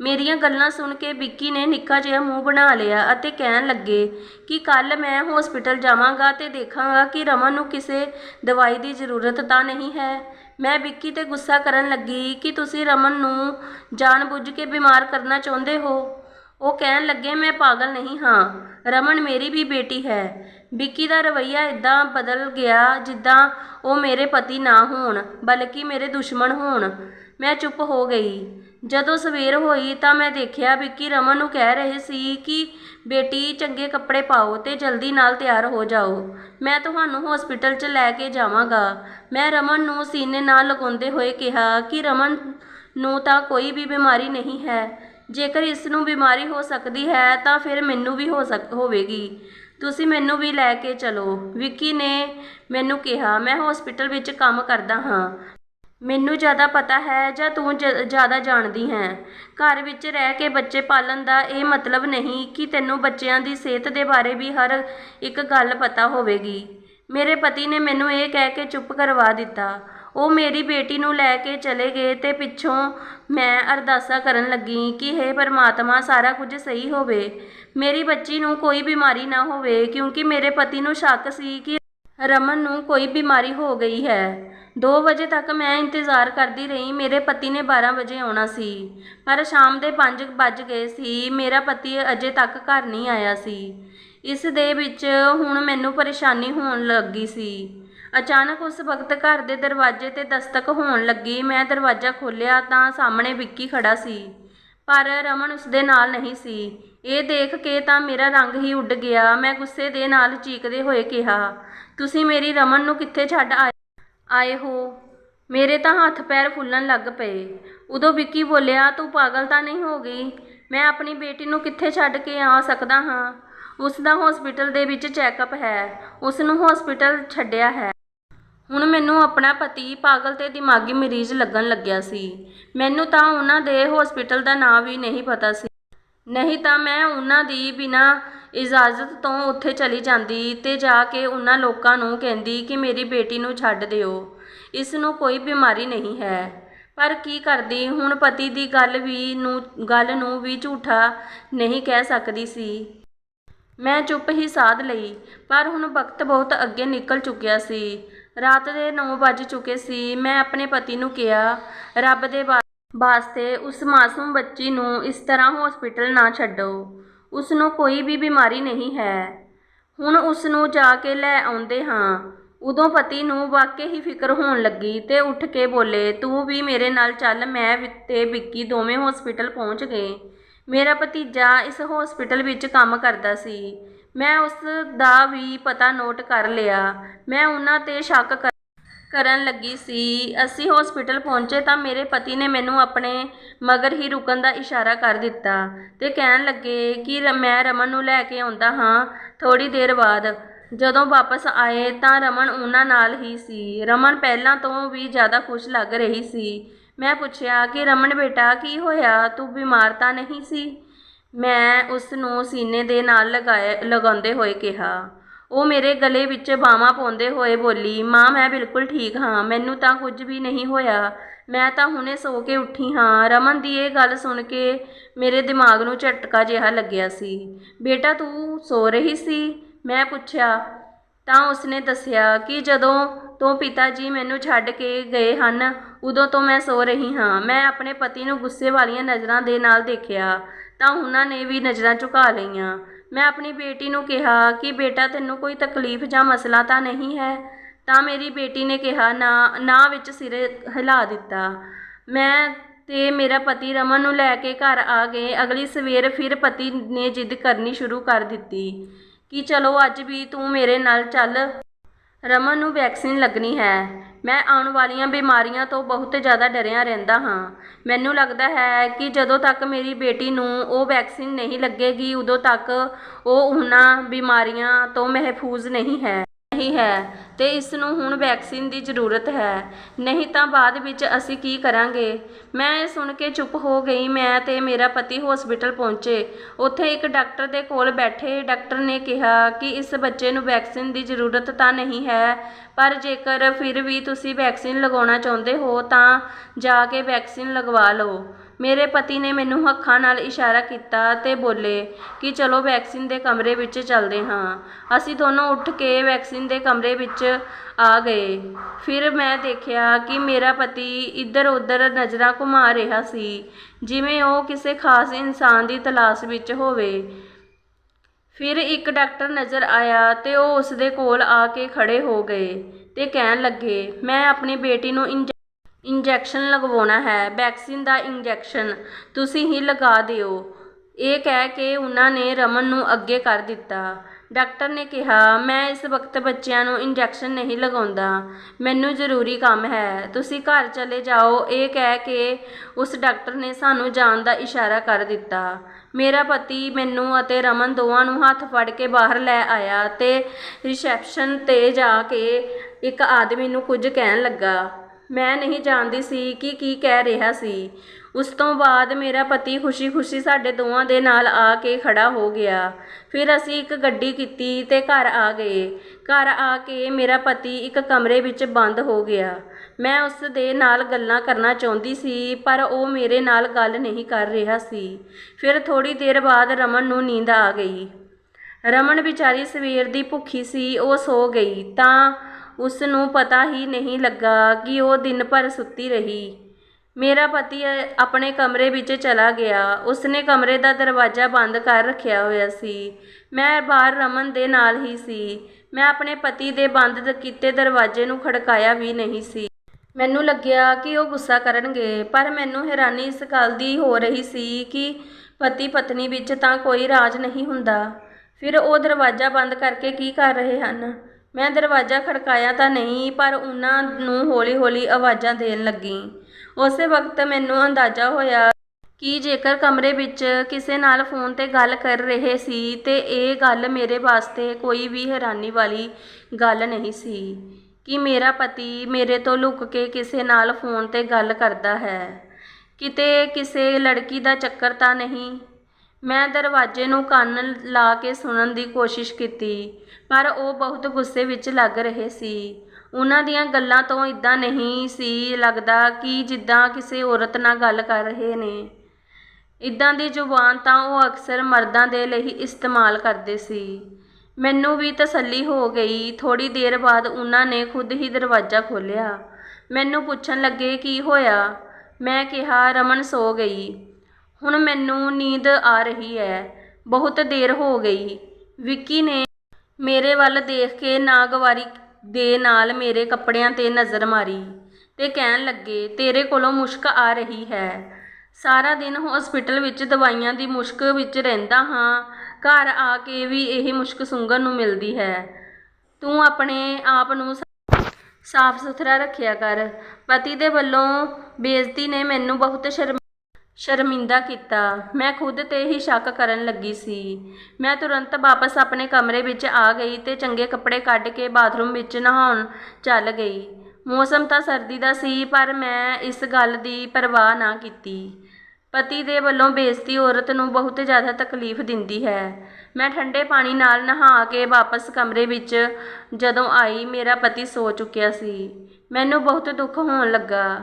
ਮੇਰੀਆਂ ਗੱਲਾਂ ਸੁਣ ਕੇ ਵਿੱਕੀ ਨੇ ਨਿੱਕਾ ਜਿਹਾ ਮੂੰਹ ਬਣਾ ਲਿਆ ਅਤੇ ਕਹਿਣ ਲੱਗੇ ਕਿ ਕੱਲ ਮੈਂ ਹਸਪੀਟਲ ਜਾਵਾਂਗਾ ਤੇ ਦੇਖਾਂਗਾ ਕਿ ਰਮਨ ਨੂੰ ਕਿਸੇ ਦਵਾਈ ਦੀ ਜ਼ਰੂਰਤ ਤਾਂ ਨਹੀਂ ਹੈ। ਮੈਂ ਵਿੱਕੀ ਤੇ ਗੁੱਸਾ ਕਰਨ ਲੱਗੀ ਕਿ ਤੁਸੀਂ ਰਮਨ ਨੂੰ ਜਾਣਬੁੱਝ ਕੇ ਬਿਮਾਰ ਕਰਨਾ ਚਾਹੁੰਦੇ ਹੋ। ਉਹ ਕਹਿਣ ਲੱਗੇ, ਮੈਂ ਪਾਗਲ ਨਹੀਂ ਹਾਂ। ਰਮਨ ਮੇਰੀ ਵੀ ਬੇਟੀ ਹੈ। ਵਿੱਕੀ ਦਾ ਰਵਈਆ ਇਦਾਂ ਬਦਲ ਗਿਆ ਜਿੱਦਾਂ ਉਹ ਮੇਰੇ ਪਤੀ ਨਾ ਹੋਣ, ਬਲਕਿ ਮੇਰੇ ਦੁਸ਼ਮਣ ਹੋਣ। ਮੈਂ ਚੁੱਪ ਹੋ ਗਈ। ਜਦੋਂ ਸਵੇਰ ਹੋਈ ਤਾਂ ਮੈਂ ਦੇਖਿਆ ਵਿੱਕੀ ਰਮਨ ਨੂੰ ਕਹਿ ਰਹੇ ਸੀ ਕਿ, ਬੇਟੀ, ਚੰਗੇ ਕੱਪੜੇ ਪਾਓ ਤੇ ਜਲਦੀ ਨਾਲ ਤਿਆਰ ਹੋ ਜਾਓ। ਮੈਂ ਤੁਹਾਨੂੰ ਹਸਪੀਟਲ 'ਚ ਲੈ ਕੇ ਜਾਵਾਂਗਾ। ਮੈਂ ਰਮਨ ਨੂੰ ਸੀਨੇ ਨਾਲ ਲਗਾਉਂਦੇ ਹੋਏ ਕਿਹਾ ਕਿ ਰਮਨ ਨੂੰ ਤਾਂ ਕੋਈ ਵੀ ਬਿਮਾਰੀ ਨਹੀਂ ਹੈ। ਜੇਕਰ ਇਸ ਨੂੰ ਬਿਮਾਰੀ ਹੋ ਸਕਦੀ ਹੈ, ਤਾਂ ਫਿਰ ਮੈਨੂੰ ਵੀ ਹੋ ਸਕ, ਹੋਵੇਗੀ। ਤੁਸੀਂ ਮੈਨੂੰ ਵੀ ਲੈ ਕੇ ਚਲੋ। ਵਿੱਕੀ ਨੇ ਮੈਨੂੰ ਕਿਹਾ, ਮੈਂ ਹਸਪੀਟਲ ਵਿੱਚ ਕੰਮ ਕਰਦਾ ਹਾਂ। ਮੈਨੂੰ ਜ਼ਿਆਦਾ ਪਤਾ ਹੈ ਜਾਂ ਤੂੰ ਜ਼ਿਆਦਾ ਜਾਣਦੀ ਹੈ। ਘਰ ਵਿੱਚ ਰਹਿ ਕੇ ਬੱਚੇ ਪਾਲਣ ਦਾ ਇਹ ਮਤਲਬ ਨਹੀਂ ਕਿ ਤੈਨੂੰ ਬੱਚਿਆਂ ਦੀ ਸਿਹਤ ਦੇ ਬਾਰੇ ਵੀ ਹਰ ਇੱਕ ਗੱਲ ਪਤਾ ਹੋਵੇਗੀ। ਮੇਰੇ ਪਤੀ ਨੇ ਮੈਨੂੰ ਇਹ ਕਹਿ ਕੇ ਚੁੱਪ ਕਰਵਾ ਦਿੱਤਾ। ਉਹ ਮੇਰੀ ਬੇਟੀ ਨੂੰ ਲੈ ਕੇ ਚਲੇ ਗਏ ਤੇ ਪਿੱਛੋਂ ਮੈਂ ਅਰਦਾਸਾਂ ਕਰਨ ਲੱਗੀ ਕਿ हे ਪਰਮਾਤਮਾ, ਸਾਰਾ ਕੁਝ ਸਹੀ ਹੋਵੇ। ਮੇਰੀ ਬੱਚੀ ਨੂੰ ਕੋਈ ਬਿਮਾਰੀ ਨਾ ਹੋਵੇ, ਕਿਉਂਕਿ ਮੇਰੇ ਪਤੀ ਨੂੰ ਸ਼ੱਕ ਸੀ ਕਿ ਰਮਨ ਨੂੰ ਕੋਈ ਬਿਮਾਰੀ ਹੋ ਗਈ ਹੈ। 2 ਵਜੇ ਤੱਕ ਮੈਂ ਇੰਤਜ਼ਾਰ ਕਰਦੀ ਰਹੀ, ਮੇਰੇ ਪਤੀ ਨੇ 12 ਵਜੇ ਆਉਣਾ ਸੀ। ਪਰ ਸ਼ਾਮ ਦੇ 5 ਵੱਜ ਗਏ ਸੀ, ਮੇਰਾ ਪਤੀ ਅਜੇ ਤੱਕ ਘਰ ਨਹੀਂ ਆਇਆ ਸੀ। ਇਸ ਦੇ ਵਿੱਚ ਹੁਣ ਮੈਨੂੰ ਪਰੇਸ਼ਾਨੀ ਹੋਣ ਲੱਗੀ ਸੀ। ਅਚਾਨਕ ਉਸ ਵਕਤ ਘਰ ਦੇ ਦਰਵਾਜ਼ੇ ਤੇ ਦਸਤਕ ਹੋਣ ਲੱਗੀ। ਮੈਂ ਦਰਵਾਜ਼ਾ ਖੋਲ੍ਹਿਆ ਤਾਂ ਸਾਹਮਣੇ ਵਿੱਕੀ ਖੜਾ ਸੀ, ਪਰ ਰਮਨ ਉਸਦੇ ਨਾਲ ਨਹੀਂ ਸੀ। ਇਹ ਦੇਖ ਕੇ ਤਾਂ ਮੇਰਾ ਰੰਗ ਹੀ ਉੱਡ ਗਿਆ। ਮੈਂ ਗੁੱਸੇ ਦੇ ਨਾਲ ਚੀਕਦੇ ਹੋਏ ਕਿਹਾ, ਤੁਸੀਂ ਮੇਰੀ ਰਮਨ ਨੂੰ ਕਿੱਥੇ ਛੱਡ ਆਏ? ਆਏ ਹੋ? ਮੇਰੇ ਤਾਂ ਹੱਥ ਪੈਰ ਫੁੱਲਣ ਲੱਗ ਪਏ। ਉਦੋਂ ਵਿੱਕੀ ਬੋਲਿਆ, ਤੂੰ ਪਾਗਲ ਤਾਂ ਨਹੀਂ ਹੋ ਗਈ? ਮੈਂ ਆਪਣੀ ਬੇਟੀ ਨੂੰ ਕਿੱਥੇ ਛੱਡ ਕੇ ਆ ਸਕਦਾ ਹਾਂ? ਉਸ ਦਾ ਹਸਪੀਟਲ ਦੇ ਵਿੱਚ ਚੈੱਕਅਪ ਹੈ। ਉਸ ਨੂੰ ਹਸਪੀਟਲ ਛੱਡਿਆ ਹੈ। ਹੁਣ ਮੈਨੂੰ ਆਪਣਾ ਪਤੀ ਪਾਗਲ ਤੇ ਦਿਮਾਗੀ ਮਰੀਜ਼ ਲੱਗਣ ਲੱਗਿਆ ਸੀ। ਮੈਨੂੰ ਤਾਂ ਉਹਨਾਂ ਦੇ ਹਸਪੀਟਲ ਦਾ ਨਾਂ ਵੀ ਨਹੀਂ ਪਤਾ ਸੀ। ਨਹੀਂ ਤਾਂ ਮੈਂ ਉਹਨਾਂ ਦੀ ਬਿਨਾਂ ਇਜਾਜ਼ਤ ਤੋਂ ਉੱਥੇ ਚਲੀ ਜਾਂਦੀ ਤੇ ਜਾ ਕੇ ਉਹਨਾਂ ਲੋਕਾਂ ਨੂੰ ਕਹਿੰਦੀ ਕਿ ਮੇਰੀ ਬੇਟੀ ਨੂੰ ਛੱਡ ਦਿਓ। ਇਸ ਨੂੰ ਕੋਈ ਬਿਮਾਰੀ ਨਹੀਂ ਹੈ। ਪਰ ਕੀ ਕਰਦੀ? ਹੁਣ ਪਤੀ ਦੀ ਗੱਲ ਵੀ ਨੂੰ, ਗੱਲ ਨੂੰ ਵੀ ਝੂਠਾ ਨਹੀਂ ਕਹਿ ਸਕਦੀ ਸੀ। ਮੈਂ ਚੁੱਪ ਹੀ ਸਾਧ ਲਈ, ਪਰ ਹੁਣ ਵਕਤ ਬਹੁਤ ਅੱਗੇ ਨਿਕਲ ਚੁੱਕਿਆ ਸੀ। ਰਾਤ ਦੇ 9 ਵੱਜ ਚੁੱਕੇ ਸੀ। ਮੈਂ ਆਪਣੇ ਪਤੀ ਨੂੰ ਕਿਹਾ, ਰੱਬ ਦੇ ਵਾ- ਵਾਸਤੇ ਉਸ ਮਾਸੂਮ ਬੱਚੀ ਨੂੰ ਇਸ ਤਰ੍ਹਾਂ ਹਸਪੀਟਲ ਨਾ ਛੱਡੋ। ਉਸ ਨੂੰ ਕੋਈ ਵੀ ਬਿਮਾਰੀ ਨਹੀਂ ਹੈ। ਹੁਣ ਉਸ ਨੂੰ ਜਾ ਕੇ ਲੈ ਆਉਂਦੇ ਹਾਂ। ਉਦੋਂ ਪਤੀ ਨੂੰ ਵਾਕਈ ਹੀ ਫਿਕਰ ਹੋਣ ਲੱਗੀ ਤੇ ਉੱਠ ਕੇ ਬੋਲੇ, ਤੂੰ ਵੀ ਮੇਰੇ ਨਾਲ ਚੱਲ, ਮੈਂ ਵੀ ਤੇ ਵਿੱਕੀ ਦੋਵੇਂ ਹਸਪੀਟਲ ਪਹੁੰਚ ਗਏ। ਮੇਰਾ ਭਤੀਜਾ ਇਸ ਹਸਪੀਟਲ ਵਿੱਚ ਕੰਮ ਕਰਦਾ ਸੀ। ਮੈਂ ਉਸ ਦਾ ਵੀ ਪਤਾ ਨੋਟ ਕਰ ਲਿਆ। ਮੈਂ ਉਹਨਾਂ ਤੇ ਸ਼ੱਕ ਕਰ ਕਰਨ ਲੱਗੀ ਸੀ। ਅਸੀਂ ਹਸਪੀਟਲ ਪਹੁੰਚੇ ਤਾਂ ਮੇਰੇ ਪਤੀ ਨੇ ਮੈਨੂੰ ਆਪਣੇ ਮਗਰ ਹੀ ਰੁਕਣ ਦਾ ਇਸ਼ਾਰਾ ਕਰ ਦਿੱਤਾ ਤੇ ਕਹਿਣ ਲੱਗੇ ਕਿ ਰ- ਮੈਂ ਰਮਨ ਨੂੰ ਲੈ ਕੇ ਆਉਂਦਾ ਹਾਂ ਥੋੜੀ ਦੇਰ ਬਾਅਦ। ਜਦੋਂ ਵਾਪਸ ਆਏ ਤਾਂ ਰਮਨ ਉਹਨਾਂ ਨਾਲ ਹੀ ਸੀ। ਰਮਨ ਪਹਿਲਾਂ ਤੋਂ ਵੀ ਜ਼ਿਆਦਾ ਖੁਸ਼ ਲੱਗ ਰਹੀ ਸੀ। ਮੈਂ ਪੁੱਛਿਆ ਕਿ ਰਮਨ ਬੇਟਾ ਕੀ ਹੋਇਆ? ਤੂੰ ਬਿਮਾਰ ਤਾਂ ਨਹੀਂ ਸੀ? ਮੈਂ ਉਸ ਨੂੰ ਸੀਨੇ ਦੇ ਨਾਲ ਲਗਾਏ, ਲਗਾਉਂਦੇ ਹੋਏ ਕਿਹਾ, ਉਹ ਮੇਰੇ ਗਲੇ ਵਿੱਚ ਬਾਹਾਂ ਪਾਉਂਦੇ ਹੋਏ ਬੋਲੀ, ਮਾਂ, ਮੈਂ ਬਿਲਕੁਲ ਠੀਕ ਹਾਂ, ਮੈਨੂੰ ਤਾਂ ਕੁਝ ਵੀ ਨਹੀਂ ਹੋਇਆ। ਮੈਂ ਤਾਂ ਹੁਣੇ ਸੋ ਕੇ ਉੱਠੀ ਹਾਂ। ਰਮਨ ਦੀ ਇਹ ਗੱਲ ਸੁਣ ਕੇ ਮੇਰੇ ਦਿਮਾਗ ਨੂੰ ਝਟਕਾ ਜਿਹਾ ਲੱਗਿਆ ਸੀ। ਬੇਟਾ, ਤੂੰ ਸੋ ਰਹੀ ਸੀ? ਮੈਂ ਪੁੱਛਿਆ। ਤਾਂ ਉਸਨੇ ਦੱਸਿਆ ਕਿ ਜਦੋਂ ਤੋਂ ਪਿਤਾ ਜੀ ਮੈਨੂੰ ਛੱਡ ਕੇ ਗਏ ਹਨ, ਉਦੋਂ ਤੋਂ ਮੈਂ ਸੋ ਰਹੀ ਹਾਂ। ਮੈਂ ਆਪਣੇ ਪਤੀ ਨੂੰ ਗੁੱਸੇ ਵਾਲੀਆਂ ਨਜ਼ਰਾਂ ਦੇ ਨਾਲ ਦੇਖਿਆ। ਤਾਂ ਉਹਨਾਂ ਨੇ ਵੀ ਨਜ਼ਰਾਂ ਝੁਕਾ ਲਈਆਂ। ਮੈਂ ਆਪਣੀ ਬੇਟੀ ਨੂੰ ਕਿਹਾ ਕਿ ਬੇਟਾ, ਤੈਨੂੰ ਕੋਈ ਤਕਲੀਫ ਜਾਂ ਮਸਲਾ ਤਾਂ ਨਹੀਂ ਹੈ? ਤਾਂ ਮੇਰੀ ਬੇਟੀ ਨੇ ਕਿਹਾ, ਨਾ ਨਾ ਵਿੱਚ ਸਿਰ ਹਿਲਾ ਦਿੱਤਾ। ਮੈਂ ਤੇ ਮੇਰਾ ਪਤੀ ਰਮਨ ਨੂੰ ਲੈ ਕੇ ਘਰ ਆ ਗਏ। ਅਗਲੀ ਸਵੇਰ ਫਿਰ ਪਤੀ ਨੇ ਜਿੱਦ ਕਰਨੀ ਸ਼ੁਰੂ ਕਰ ਦਿੱਤੀ ਕਿ ਚਲੋ ਅੱਜ ਵੀ ਤੂੰ ਮੇਰੇ ਨਾਲ ਚੱਲ। ਰਮਨ ਨੂੰ ਵੈਕਸੀਨ ਲੱਗਣੀ ਹੈ। ਮੈਂ ਆਉਣ ਵਾਲੀਆਂ ਬਿਮਾਰੀਆਂ ਤੋਂ ਬਹੁਤ ਜ਼ਿਆਦਾ ਡਰਿਆ ਰਹਿੰਦਾ ਹਾਂ। ਮੈਨੂੰ ਲੱਗਦਾ ਹੈ ਕਿ ਜਦੋਂ ਤੱਕ ਮੇਰੀ ਬੇਟੀ ਨੂੰ ਉਹ ਵੈਕਸੀਨ ਨਹੀਂ ਲੱਗੇਗੀ, ਉਦੋਂ ਤੱਕ ਉਹ ਉਹਨਾਂ ਬਿਮਾਰੀਆਂ ਤੋਂ ਮਹਿਫੂਜ਼ ਨਹੀਂ ਹੈ। ਨਹੀਂ ਹੈ ਤੇ ਇਸ ਨੂੰ ਹੁਣ ਵੈਕਸੀਨ ਦੀ ਜ਼ਰੂਰਤ ਹੈ। ਨਹੀਂ ਤਾਂ ਬਾਅਦ ਵਿੱਚ ਅਸੀਂ ਕੀ ਕਰਾਂਗੇ? ਮੈਂ ਇਹ ਸੁਣ ਕੇ ਚੁੱਪ ਹੋ ਗਈ ਮੈਂ ਤੇ ਮੇਰਾ ਪਤੀ ਹਸਪੀਟਲ ਪਹੁੰਚੇ। ਉੱਥੇ ਇੱਕ ਡਾਕਟਰ ਦੇ ਕੋਲ ਬੈਠੇ ਡਾਕਟਰ ਨੇ ਕਿਹਾ ਕਿ ਇਸ ਬੱਚੇ ਨੂੰ ਵੈਕਸੀਨ ਦੀ ਜ਼ਰੂਰਤ ਤਾਂ ਨਹੀਂ ਹੈ, ਪਰ ਜੇਕਰ ਫਿਰ ਵੀ ਤੁਸੀਂ ਵੈਕਸੀਨ ਲਗਾਉਣਾ ਚਾਹੁੰਦੇ ਹੋ ਤਾਂ ਜਾ ਕੇ ਵੈਕਸੀਨ ਲਗਵਾ ਲਓ। ਮੇਰੇ ਪਤੀ ਨੇ ਮੈਨੂੰ ਅੱਖਾਂ ਨਾਲ ਇਸ਼ਾਰਾ ਕੀਤਾ ਅਤੇ ਬੋਲੇ ਕਿ ਚਲੋ ਵੈਕਸੀਨ ਦੇ ਕਮਰੇ ਵਿੱਚ ਚੱਲਦੇ ਹਾਂ। ਅਸੀਂ ਦੋਨੋਂ ਉੱਠ ਕੇ ਵੈਕਸੀਨ ਦੇ ਕਮਰੇ ਵਿੱਚ ਆ ਗਏ। ਫਿਰ ਮੈਂ ਦੇਖਿਆ ਕਿ ਮੇਰਾ ਪਤੀ ਇੱਧਰ ਉੱਧਰ ਨਜ਼ਰਾਂ ਘੁਮਾ ਰਿਹਾ ਸੀ, ਜਿਵੇਂ ਉਹ ਕਿਸੇ ਖਾਸ ਇਨਸਾਨ ਦੀ ਤਲਾਸ਼ ਵਿੱਚ ਹੋਵੇ। ਫਿਰ ਇੱਕ ਡਾਕਟਰ ਨਜ਼ਰ ਆਇਆ ਤੇ ਉਹ ਉਸ ਦੇ ਕੋਲ ਆ ਕੇ ਖੜੇ ਹੋ ਗਏ ਤੇ ਕਹਿਣ ਲੱਗੇ, ਮੈਂ ਆਪਣੀ ਬੇਟੀ ਨੂੰ ਇੰਜ ਇੰਜੈਕਸ਼ਨ ਲਗਵਾਉਣਾ ਹੈ, ਵੈਕਸੀਨ ਦਾ ਇੰਜੈਕਸ਼ਨ ਤੁਸੀਂ ਹੀ ਲਗਾ ਦਿਓ। ਇਹ ਕਹਿ ਕੇ ਉਹਨਾਂ ਨੇ ਰਮਨ ਨੂੰ ਅੱਗੇ ਕਰ ਦਿੱਤਾ। ਡਾਕਟਰ ਨੇ ਕਿਹਾ, ਮੈਂ ਇਸ ਵਕਤ ਬੱਚਿਆਂ ਨੂੰ ਇੰਜੈਕਸ਼ਨ ਨਹੀਂ ਲਗਾਉਂਦਾ। ਮੈਨੂੰ ਜ਼ਰੂਰੀ ਕੰਮ ਹੈ। ਤੁਸੀਂ ਘਰ ਚਲੇ ਜਾਓ। ਇਹ ਕਹਿ ਕੇ ਉਸ ਡਾਕਟਰ ਨੇ ਸਾਨੂੰ ਜਾਣ ਦਾ ਇਸ਼ਾਰਾ ਕਰ ਦਿੱਤਾ। ਮੇਰਾ ਪਤੀ ਮੈਨੂੰ ਅਤੇ ਰਮਨ ਦੋਵਾਂ ਨੂੰ ਹੱਥ ਫੜ ਕੇ ਬਾਹਰ ਲੈ ਆਇਆ ਤੇ ਰਿਸੈਪਸ਼ਨ ਤੇ ਜਾ ਕੇ ਇੱਕ ਆਦਮੀ ਨੂੰ ਕੁਝ ਕਹਿਣ ਲੱਗਾ। ਮੈਂ ਨਹੀਂ ਜਾਣਦੀ ਸੀ ਕਿ ਕੀ ਕਹਿ ਰਿਹਾ ਸੀ। ਉਸ ਤੋਂ ਬਾਅਦ ਮੇਰਾ ਪਤੀ ਖੁਸ਼ੀ-ਖੁਸ਼ੀ ਸਾਡੇ ਦੋਵਾਂ ਦੇ ਨਾਲ ਆ ਕੇ ਖੜਾ ਹੋ ਗਿਆ। ਫਿਰ ਅਸੀਂ ਇੱਕ ਗੱਡੀ ਕੀਤੀ ਤੇ ਘਰ ਆ ਗਏ। ਘਰ ਆ ਕੇ ਮੇਰਾ ਪਤੀ ਇੱਕ ਕਮਰੇ ਵਿੱਚ ਬੰਦ ਹੋ ਗਿਆ। ਮੈਂ ਉਸ ਦੇ ਨਾਲ ਗੱਲਾਂ ਕਰਨਾ ਚਾਹੁੰਦੀ ਸੀ, ਪਰ ਉਹ ਮੇਰੇ ਨਾਲ ਗੱਲ ਨਹੀਂ ਕਰ ਰਿਹਾ ਸੀ। ਫਿਰ ਥੋੜੀ ਦੇਰ ਬਾਅਦ ਰਮਨ ਨੂੰ ਨੀਂਦ ਆ ਗਈ। ਰਮਨ ਵਿਚਾਰੀ ਸਵੇਰ ਦੀ ਭੁੱਖੀ ਸੀ, ਉਹ ਸੋ ਗਈ। ਤਾਂ ਉਸ ਨੂੰ ਪਤਾ ਹੀ ਨਹੀਂ ਲੱਗਾ ਕਿ ਉਹ ਦਿਨ ਭਰ ਸੁੱਤੀ ਰਹੀ। ਮੇਰਾ ਪਤੀ ਆਪਣੇ ਕਮਰੇ ਵਿੱਚ ਚਲਾ ਗਿਆ। ਉਸਨੇ ਕਮਰੇ ਦਾ ਦਰਵਾਜ਼ਾ ਬੰਦ ਕਰ ਰੱਖਿਆ ਹੋਇਆ ਸੀ। ਮੈਂ ਬਾਹਰ ਰਮਨ ਦੇ ਨਾਲ ਹੀ ਸੀ। ਮੈਂ ਆਪਣੇ ਪਤੀ ਦੇ ਬੰਦ ਕੀਤੇ ਦਰਵਾਜ਼ੇ ਨੂੰ ਖੜਕਾਇਆ ਵੀ ਨਹੀਂ ਸੀ। ਮੈਨੂੰ ਲੱਗਿਆ ਕਿ ਉਹ ਗੁੱਸਾ ਕਰਨਗੇ, ਪਰ ਮੈਨੂੰ ਹੈਰਾਨੀ ਇਸ ਗੱਲ ਦੀ ਹੋ ਰਹੀ ਸੀ ਕਿ ਪਤੀ ਪਤਨੀ ਵਿੱਚ ਤਾਂ ਕੋਈ ਰਾਜ ਨਹੀਂ ਹੁੰਦਾ। ਫਿਰ ਉਹ ਦਰਵਾਜ਼ਾ ਬੰਦ ਕਰਕੇ ਕੀ ਕਰ ਰਹੇ ਹਨ? ਮੈਂ ਦਰਵਾਜ਼ਾ ਖੜਕਾਇਆ ਤਾਂ ਨਹੀਂ, ਪਰ ਉਹਨਾਂ ਨੂੰ ਹੌਲੀ-ਹੌਲੀ ਆਵਾਜ਼ਾਂ ਦੇਣ ਲੱਗੀ। ਉਸੇ ਵਕਤ ਮੈਨੂੰ ਅੰਦਾਜ਼ਾ ਹੋਇਆ ਕਿ ਜੇਕਰ ਕਮਰੇ ਵਿੱਚ ਕਿਸੇ ਨਾਲ ਫੋਨ ਤੇ ਗੱਲ ਕਰ ਰਹੇ ਸੀ, ਤੇ ਇਹ ਗੱਲ ਮੇਰੇ ਵਾਸਤੇ ਕੋਈ ਵੀ ਹੈਰਾਨੀ ਵਾਲੀ ਗੱਲ ਨਹੀਂ ਸੀ ਕਿ ਮੇਰਾ ਪਤੀ ਮੇਰੇ ਤੋਂ ਲੁਕ ਕੇ ਕਿਸੇ ਨਾਲ ਫੋਨ ਤੇ ਗੱਲ ਕਰਦਾ ਹੈ। ਕਿਤੇ ਕਿਸੇ ਲੜਕੀ ਦਾ ਚੱਕਰ ਤਾਂ ਨਹੀਂ। ਮੈਂ ਦਰਵਾਜ਼ੇ ਨੂੰ ਕੰਨ ਲਾ ਕੇ ਸੁਣਨ ਦੀ ਕੋਸ਼ਿਸ਼ ਕੀਤੀ। ਪਰ ਉਹ ਬਹੁਤ ਗੁੱਸੇ ਵਿੱਚ ਲੱਗ ਰਹੇ ਸੀ। ਉਹਨਾਂ ਦੀਆਂ ਗੱਲਾਂ ਤੋਂ ਇਦਾਂ ਨਹੀਂ ਸੀ ਲੱਗਦਾ ਕਿ ਜਿੱਦਾਂ ਕਿਸੇ ਔਰਤ ਨਾਲ ਗੱਲ ਕਰ ਰਹੇ ਨੇ। ਇਦਾਂ ਦੀ ਜ਼ੁਬਾਨ ਤਾਂ ਉਹ ਅਕਸਰ ਮਰਦਾਂ ਦੇ ਲਈ ਇਸਤੇਮਾਲ ਕਰਦੇ ਸੀ। ਮੈਨੂੰ ਵੀ ਤਸੱਲੀ ਹੋ ਗਈ। ਥੋੜੀ ਦੇਰ ਬਾਅਦ ਉਹਨਾਂ ਨੇ ਖੁਦ ਹੀ ਦਰਵਾਜ਼ਾ ਖੋਲ੍ਹਿਆ। ਮੈਨੂੰ ਪੁੱਛਣ ਲੱਗੇ, ਕੀ ਹੋਇਆ? ਮੈਂ ਕਿਹਾ, ਰਮਨ ਸੋ ਗਈ। ਹੁਣ ਮੈਨੂੰ ਨੀਂਦ ਆ ਰਹੀ ਹੈ। ਬਹੁਤ ਦੇਰ ਹੋ ਗਈ। ਵਿੱਕੀ ਨੇ ਮੇਰੇ ਵੱਲ ਦੇਖ ਕੇ ਨਾਗਵਾਰੀ ਦੇ ਨਾਲ ਮੇਰੇ ਕੱਪੜਿਆਂ ਤੇ ਨਜ਼ਰ ਮਾਰੀ ਤੇ ਕਹਿਣ ਲੱਗੇ, ਤੇਰੇ ਕੋਲੋਂ ਮੁਸ਼ਕ ਆ ਰਹੀ ਹੈ। ਸਾਰਾ ਦਿਨ ਹਸਪੀਟਲ ਵਿੱਚ ਦਵਾਈਆਂ ਦੀ ਮੁਸ਼ਕ ਵਿੱਚ ਰਹਿੰਦਾ ਹਾਂ। ਘਰ ਆ ਕੇ ਵੀ ਇਹ ਮੁਸ਼ਕ ਸੁੰਘਣ ਨੂੰ ਮਿਲਦੀ ਹੈ। ਤੂੰ ਆਪਣੇ ਆਪ ਨੂੰ ਸਾਫ਼ ਸੁਥਰਾ ਰੱਖਿਆ ਕਰ। ਪਤੀ ਦੇ ਵੱਲੋਂ ਬੇਇੱਜ਼ਤੀ ਨੇ ਮੈਨੂੰ ਬਹੁਤ ਸ਼ਰਮ ਸ਼ਰਮਿੰਦਾ ਕੀਤਾ। ਮੈਂ ਖੁਦ ਤੇ ਹੀ ਸ਼ੱਕ ਕਰਨ ਲੱਗੀ ਸੀ। ਮੈਂ ਤੁਰੰਤ ਵਾਪਸ ਆਪਣੇ ਕਮਰੇ ਵਿੱਚ ਆ ਗਈ ਤੇ ਚੰਗੇ ਕੱਪੜੇ ਕੱਢ ਕੇ ਬਾਥਰੂਮ ਵਿੱਚ ਨਹਾਉਣ ਚੱਲ ਗਈ। ਮੌਸਮ ਤਾਂ ਸਰਦੀ ਦਾ ਸੀ, ਪਰ ਮੈਂ ਇਸ ਗੱਲ ਦੀ ਪਰਵਾਹ ਨਾ ਕੀਤੀ। ਪਤੀ ਦੇ ਵੱਲੋਂ ਬੇਇੱਜ਼ਤੀ ਔਰਤ ਨੂੰ ਬਹੁਤ ਜ਼ਿਆਦਾ ਤਕਲੀਫ ਦਿੰਦੀ ਹੈ। ਮੈਂ ਠੰਡੇ ਪਾਣੀ ਨਾਲ ਨਹਾ ਕੇ ਵਾਪਸ ਕਮਰੇ ਵਿੱਚ ਜਦੋਂ ਆਈ, ਮੇਰਾ ਪਤੀ ਸੋ ਚੁੱਕਿਆ ਸੀ। ਮੈਨੂੰ ਬਹੁਤ ਦੁੱਖ ਹੋਣ ਲੱਗਾ।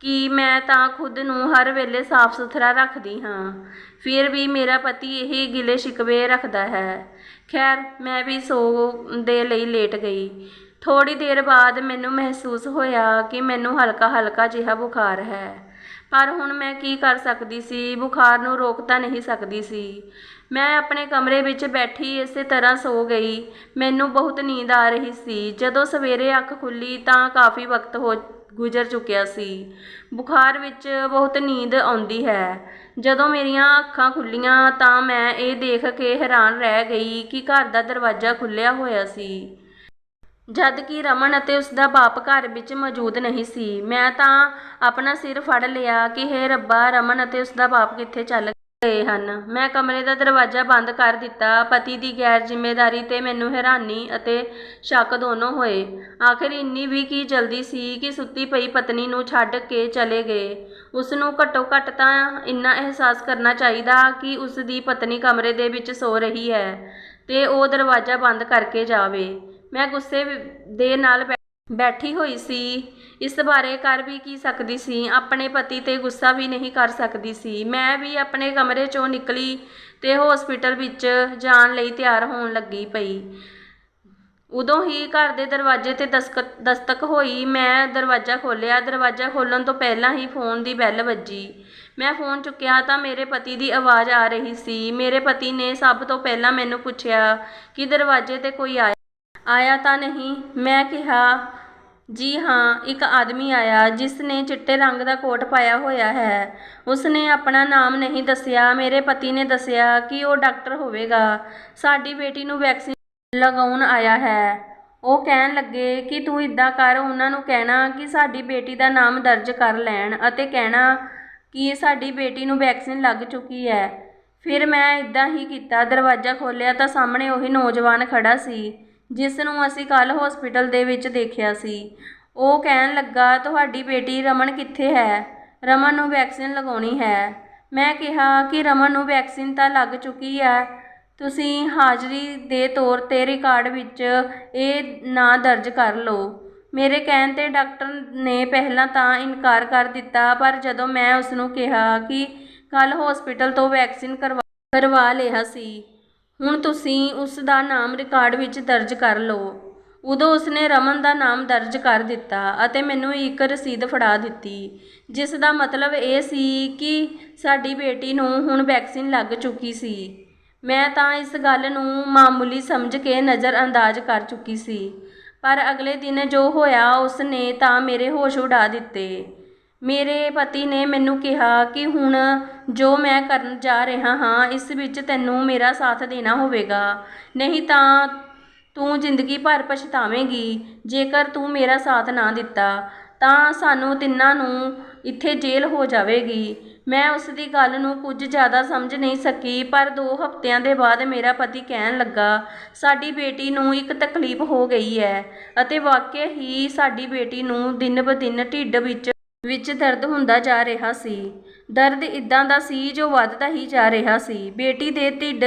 ਕਿ ਮੈਂ ਤਾਂ ਖੁਦ ਨੂੰ ਹਰ ਵੇਲੇ ਸਾਫ਼ ਸੁਥਰਾ ਰੱਖਦੀ ਹਾਂ। ਫਿਰ ਵੀ ਮੇਰਾ ਪਤੀ ਇਹ ਗਿਲੇ ਸ਼ਿਕਵੇ ਰੱਖਦਾ ਹੈ। ਖੈਰ, ਮੈਂ ਵੀ ਸੋ ਦੇ ਲਈ ਲੇਟ ਗਈ। ਥੋੜੀ ਦੇਰ ਬਾਅਦ ਮੈਨੂੰ ਮਹਿਸੂਸ ਹੋਇਆ ਕਿ ਮੈਨੂੰ ਹਲਕਾ ਹਲਕਾ ਜਿਹਾ ਬੁਖਾਰ ਹੈ। ਪਰ ਹੁਣ ਮੈਂ ਕੀ ਕਰ ਸਕਦੀ ਸੀ? ਬੁਖਾਰ ਨੂੰ ਰੋਕ ਤਾਂ ਨਹੀਂ ਸਕਦੀ ਸੀ। ਮੈਂ ਆਪਣੇ ਕਮਰੇ ਵਿੱਚ ਬੈਠੀ ਇਸੇ ਤਰ੍ਹਾਂ ਸੋ ਗਈ। ਮੈਨੂੰ ਬਹੁਤ ਨੀਂਦ ਆ ਰਹੀ ਸੀ। ਜਦੋਂ ਸਵੇਰੇ ਅੱਖ ਖੁੱਲੀ ਤਾਂ ਕਾਫੀ ਵਕਤ ਹੋ ਗੁਜ਼ਰ ਚੁੱਕਿਆ ਸੀ। ਬੁਖਾਰ ਵਿੱਚ ਬਹੁਤ ਨੀਂਦ ਆਉਂਦੀ ਹੈ। ਜਦੋਂ ਮੇਰੀਆਂ ਅੱਖਾਂ ਖੁੱਲ੍ਹੀਆਂ ਤਾਂ ਮੈਂ ਇਹ ਦੇਖ ਕੇ ਹੈਰਾਨ ਰਹਿ ਗਈ ਕਿ ਘਰ ਦਾ ਦਰਵਾਜ਼ਾ ਖੁੱਲ੍ਹਿਆ ਹੋਇਆ ਸੀ। ਜਦ ਕਿ ਰਮਨ ਅਤੇ ਉਸ ਦਾ ਬਾਪ ਘਰ ਵਿੱਚ ਮੌਜੂਦ ਨਹੀਂ ਸੀ। ਮੈਂ ਤਾਂ ਆਪਣਾ ਸਿਰ ਫੜ ਲਿਆ ਕਿ ਹੇ ਰੱਬਾ, ਰਮਨ ਅਤੇ ਉਸ ਦਾ ਬਾਪ ਕਿੱਥੇ ਚੱਲ ਗਏ ਹਨ। ਮੈਂ ਕਮਰੇ ਦਾ ਦਰਵਾਜ਼ਾ ਬੰਦ ਕਰ ਦਿੱਤਾ। ਪਤੀ ਦੀ ਗੈਰ ਜ਼ਿੰਮੇਵਾਰੀ ਤੇ ਮੈਨੂੰ ਹੈਰਾਨੀ ਅਤੇ ਸ਼ੱਕ ਦੋਨੋਂ ਹੋਏ। ਆਖਿਰ ਇੰਨੀ ਵੀ ਕੀ ਜਲਦੀ ਸੀ ਕਿ ਸੁੱਤੀ ਪਈ ਪਤਨੀ ਨੂੰ ਛੱਡ ਕੇ ਚਲੇ ਗਏ। ਉਸ ਨੂੰ ਘੱਟੋ ਘੱਟ ਤਾਂ ਇੰਨਾ ਅਹਿਸਾਸ ਕਰਨਾ ਚਾਹੀਦਾ ਕਿ ਉਸ ਦੀ ਪਤਨੀ ਕਮਰੇ ਦੇ ਵਿੱਚ ਸੋ ਰਹੀ ਹੈ ਤੇ ਉਹ ਦਰਵਾਜ਼ਾ ਬੰਦ ਕਰਕੇ ਜਾਵੇ। ਮੈਂ ਗੁੱਸੇ ਦੇ ਨਾਲ ਬੈ- ਬੈਠੀ ਹੋਈ ਸੀ। ਇਸ ਬਾਰੇ ਕਰ ਵੀ ਕੀ ਸਕਦੀ ਸੀ? ਆਪਣੇ ਪਤੀ ਤੇ ਗੁੱਸਾ ਵੀ ਨਹੀਂ ਕਰ ਸਕਦੀ ਸੀ। ਮੈਂ ਵੀ ਆਪਣੇ ਕਮਰੇ ਚੋਂ ਨਿਕਲੀ ਤੇ ਹਸਪੀਟਲ ਵਿੱਚ ਜਾਣ ਲਈ ਤਿਆਰ ਹੋਣ ਲੱਗੀ ਪਈ। ਉਦੋਂ ਹੀ ਘਰ ਦੇ ਦਰਵਾਜ਼ੇ ਤੇ ਦਸਤਕ ਦਸਤਕ ਹੋਈ। ਮੈਂ ਦਰਵਾਜ਼ਾ ਖੋਲ੍ਹਿਆ। ਦਰਵਾਜ਼ਾ ਖੋਲ੍ਹਣ ਤੋਂ ਪਹਿਲਾਂ ਹੀ ਫੋਨ ਦੀ ਬੈਲ ਵੱਜੀ। ਮੈਂ ਫੋਨ ਚੁੱਕਿਆ ਤਾਂ ਮੇਰੇ ਪਤੀ ਦੀ ਆਵਾਜ਼ ਆ ਰਹੀ ਸੀ। ਮੇਰੇ ਪਤੀ ਨੇ ਸਭ ਤੋਂ ਪਹਿਲਾਂ ਮੈਨੂੰ ਪੁੱਛਿਆ ਕਿ ਦਰਵਾਜ਼ੇ ਤੇ ਕੋਈ ਆਇਆ? ਆਇਆ ਤਾਂ ਨਹੀਂ। ਮੈਂ ਕਿਹਾ ਜੀ ਹਾਂ, ਇੱਕ ਆਦਮੀ ਆਇਆ ਜਿਸ ਨੇ ਚਿੱਟੇ ਰੰਗ ਦਾ ਕੋਟ ਪਾਇਆ ਹੋਇਆ ਹੈ। ਉਸ ਨੇ ਆਪਣਾ ਨਾਮ ਨਹੀਂ ਦੱਸਿਆ, ਮੇਰੇ ਪਤੀ ਨੇ ਦੱਸਿਆ ਕਿ ਉਹ ਡਾਕਟਰ ਹੋਵੇਗਾ। ਸਾਡੀ ਬੇਟੀ ਨੂੰ ਵੈਕਸੀਨ ਲਗਾਉਣ ਆਇਆ ਹੈ। ਉਹ ਕਹਿਣ ਲੱਗੇ ਕਿ ਤੂੰ ਇਦਾਂ ਕਰ, ਉਹਨਾਂ ਨੂੰ ਕਹਿਣਾ ਕਿ ਸਾਡੀ ਬੇਟੀ ਦਾ ਨਾਮ ਦਰਜ ਕਰ ਲੈਣ ਅਤੇ ਕਹਿਣਾ ਕਿ ਸਾਡੀ ਬੇਟੀ ਨੂੰ ਵੈਕਸੀਨ ਲੱਗ ਚੁੱਕੀ ਹੈ। ਫਿਰ ਮੈਂ ਇਦਾਂ ਹੀ ਕੀਤਾ, ਦਰਵਾਜ਼ਾ ਖੋਲ੍ਹਿਆ ਤਾਂ ਸਾਹਮਣੇ ਉਹੀ ਨੌਜਵਾਨ ਖੜਾ ਸੀ। ਜਿਸ ਨੂੰ ਅਸੀਂ ਕੱਲ੍ਹ ਹਸਪੀਟਲ ਦੇ ਵਿੱਚ ਦੇਖਿਆ ਸੀ। ਉਹ ਕਹਿਣ ਲੱਗਾ, ਤੁਹਾਡੀ ਬੇਟੀ ਰਮਨ ਕਿੱਥੇ ਹੈ? ਰਮਨ ਨੂੰ ਵੈਕਸੀਨ ਲਗਾਉਣੀ ਹੈ। ਮੈਂ ਕਿਹਾ ਕਿ ਰਮਨ ਨੂੰ ਵੈਕਸੀਨ ਤਾਂ ਲੱਗ ਚੁੱਕੀ ਹੈ। ਤੁਸੀਂ ਹਾਜ਼ਰੀ ਦੇ ਤੌਰ ਤੇ ਰਿਕਾਰਡ ਵਿੱਚ ਇਹ ਨਾਂ ਦਰਜ ਕਰ ਲਓ। ਮੇਰੇ ਕਹਿਣ ਤੇ ਡਾਕਟਰ ਨੇ ਪਹਿਲਾਂ ਤਾਂ ਇਨਕਾਰ ਕਰ ਦਿੱਤਾ, ਪਰ ਜਦੋਂ ਮੈਂ ਉਸ ਨੂੰ ਕਿਹਾ ਕਿ ਕੱਲ ਹਸਪੀਟਲ ਤੋਂ ਵੈਕਸੀਨ ਕਰਵਾ ਕਰਵਾ ਲਿਆ ਸੀ ਹੁਣ ਤੁਸੀਂ ਉਸ ਦਾ ਨਾਮ ਰਿਕਾਰਡ ਵਿੱਚ ਦਰਜ ਕਰ ਲਓ। ਉਦੋਂ ਉਸਨੇ ਰਮਨ ਦਾ ਨਾਮ ਦਰਜ ਕਰ ਦਿੱਤਾ ਅਤੇ ਮੈਨੂੰ ਇੱਕ ਰਸੀਦ ਫੜਾ ਦਿੱਤੀ, ਜਿਸ ਦਾ ਮਤਲਬ ਇਹ ਸੀ ਕਿ ਸਾਡੀ ਬੇਟੀ ਨੂੰ ਹੁਣ ਵੈਕਸੀਨ ਲੱਗ ਚੁੱਕੀ ਸੀ। ਮੈਂ ਤਾਂ ਇਸ ਗੱਲ ਨੂੰ ਮਾਮੂਲੀ ਸਮਝ ਕੇ ਨਜ਼ਰ ਅੰਦਾਜ਼ ਕਰ ਚੁੱਕੀ ਸੀ, ਪਰ ਅਗਲੇ ਦਿਨ ਜੋ ਹੋਇਆ ਉਸ ਨੇ ਤਾਂ ਮੇਰੇ ਹੋਸ਼ ਉਡਾ ਦਿੱਤੇ। ਮੇਰੇ ਪਤੀ ਨੇ ਮੈਨੂੰ ਕਿਹਾ ਕਿ ਹੁਣ ਜੋ ਮੈਂ ਕਰਨ ਜਾ ਰਿਹਾ ਹਾਂ, ਇਸ ਵਿੱਚ ਤੈਨੂੰ ਮੇਰਾ ਸਾਥ ਦੇਣਾ ਹੋਵੇਗਾ। ਨਹੀਂ ਤਾਂ ਤੂੰ ਜ਼ਿੰਦਗੀ ਭਰ ਪਛਤਾਵੇਂਗੀ, ਜੇਕਰ ਤੂੰ ਮੇਰਾ ਸਾਥ ਨਾ ਦਿੱਤਾ, ਤਾਂ ਸਾਨੂੰ ਤਿੰਨਾਂ ਨੂੰ ਇੱਥੇ ਜੇਲ੍ਹ ਹੋ ਜਾਵੇਗੀ। ਮੈਂ ਉਸ ਦੀ ਗੱਲ ਨੂੰ ਕੁਝ ਜ਼ਿਆਦਾ ਸਮਝ ਨਹੀਂ ਸਕੀ, ਪਰ ਦੋ ਹਫ਼ਤਿਆਂ ਦੇ ਬਾਅਦ ਮੇਰਾ ਪਤੀ ਕਹਿਣ ਲੱਗਾ, ਸਾਡੀ ਬੇਟੀ ਨੂੰ ਇੱਕ ਤਕਲੀਫ ਹੋ ਗਈ ਹੈ। ਅਤੇ ਵਾਕਿਆ ਹੀ ਸਾਡੀ ਬੇਟੀ ਨੂੰ ਦਿਨ ਬ ਦਿਨ ਢਿੱਡ ਵਿੱਚ ਵਿੱਚ ਦਰਦ ਹੁੰਦਾ ਜਾ ਰਿਹਾ ਸੀ। ਦਰਦ ਇੱਦਾਂ ਦਾ ਸੀ ਜੋ ਵੱਧਦਾ ਹੀ ਜਾ ਰਿਹਾ ਸੀ। ਬੇਟੀ ਦੇ ਢਿੱਡ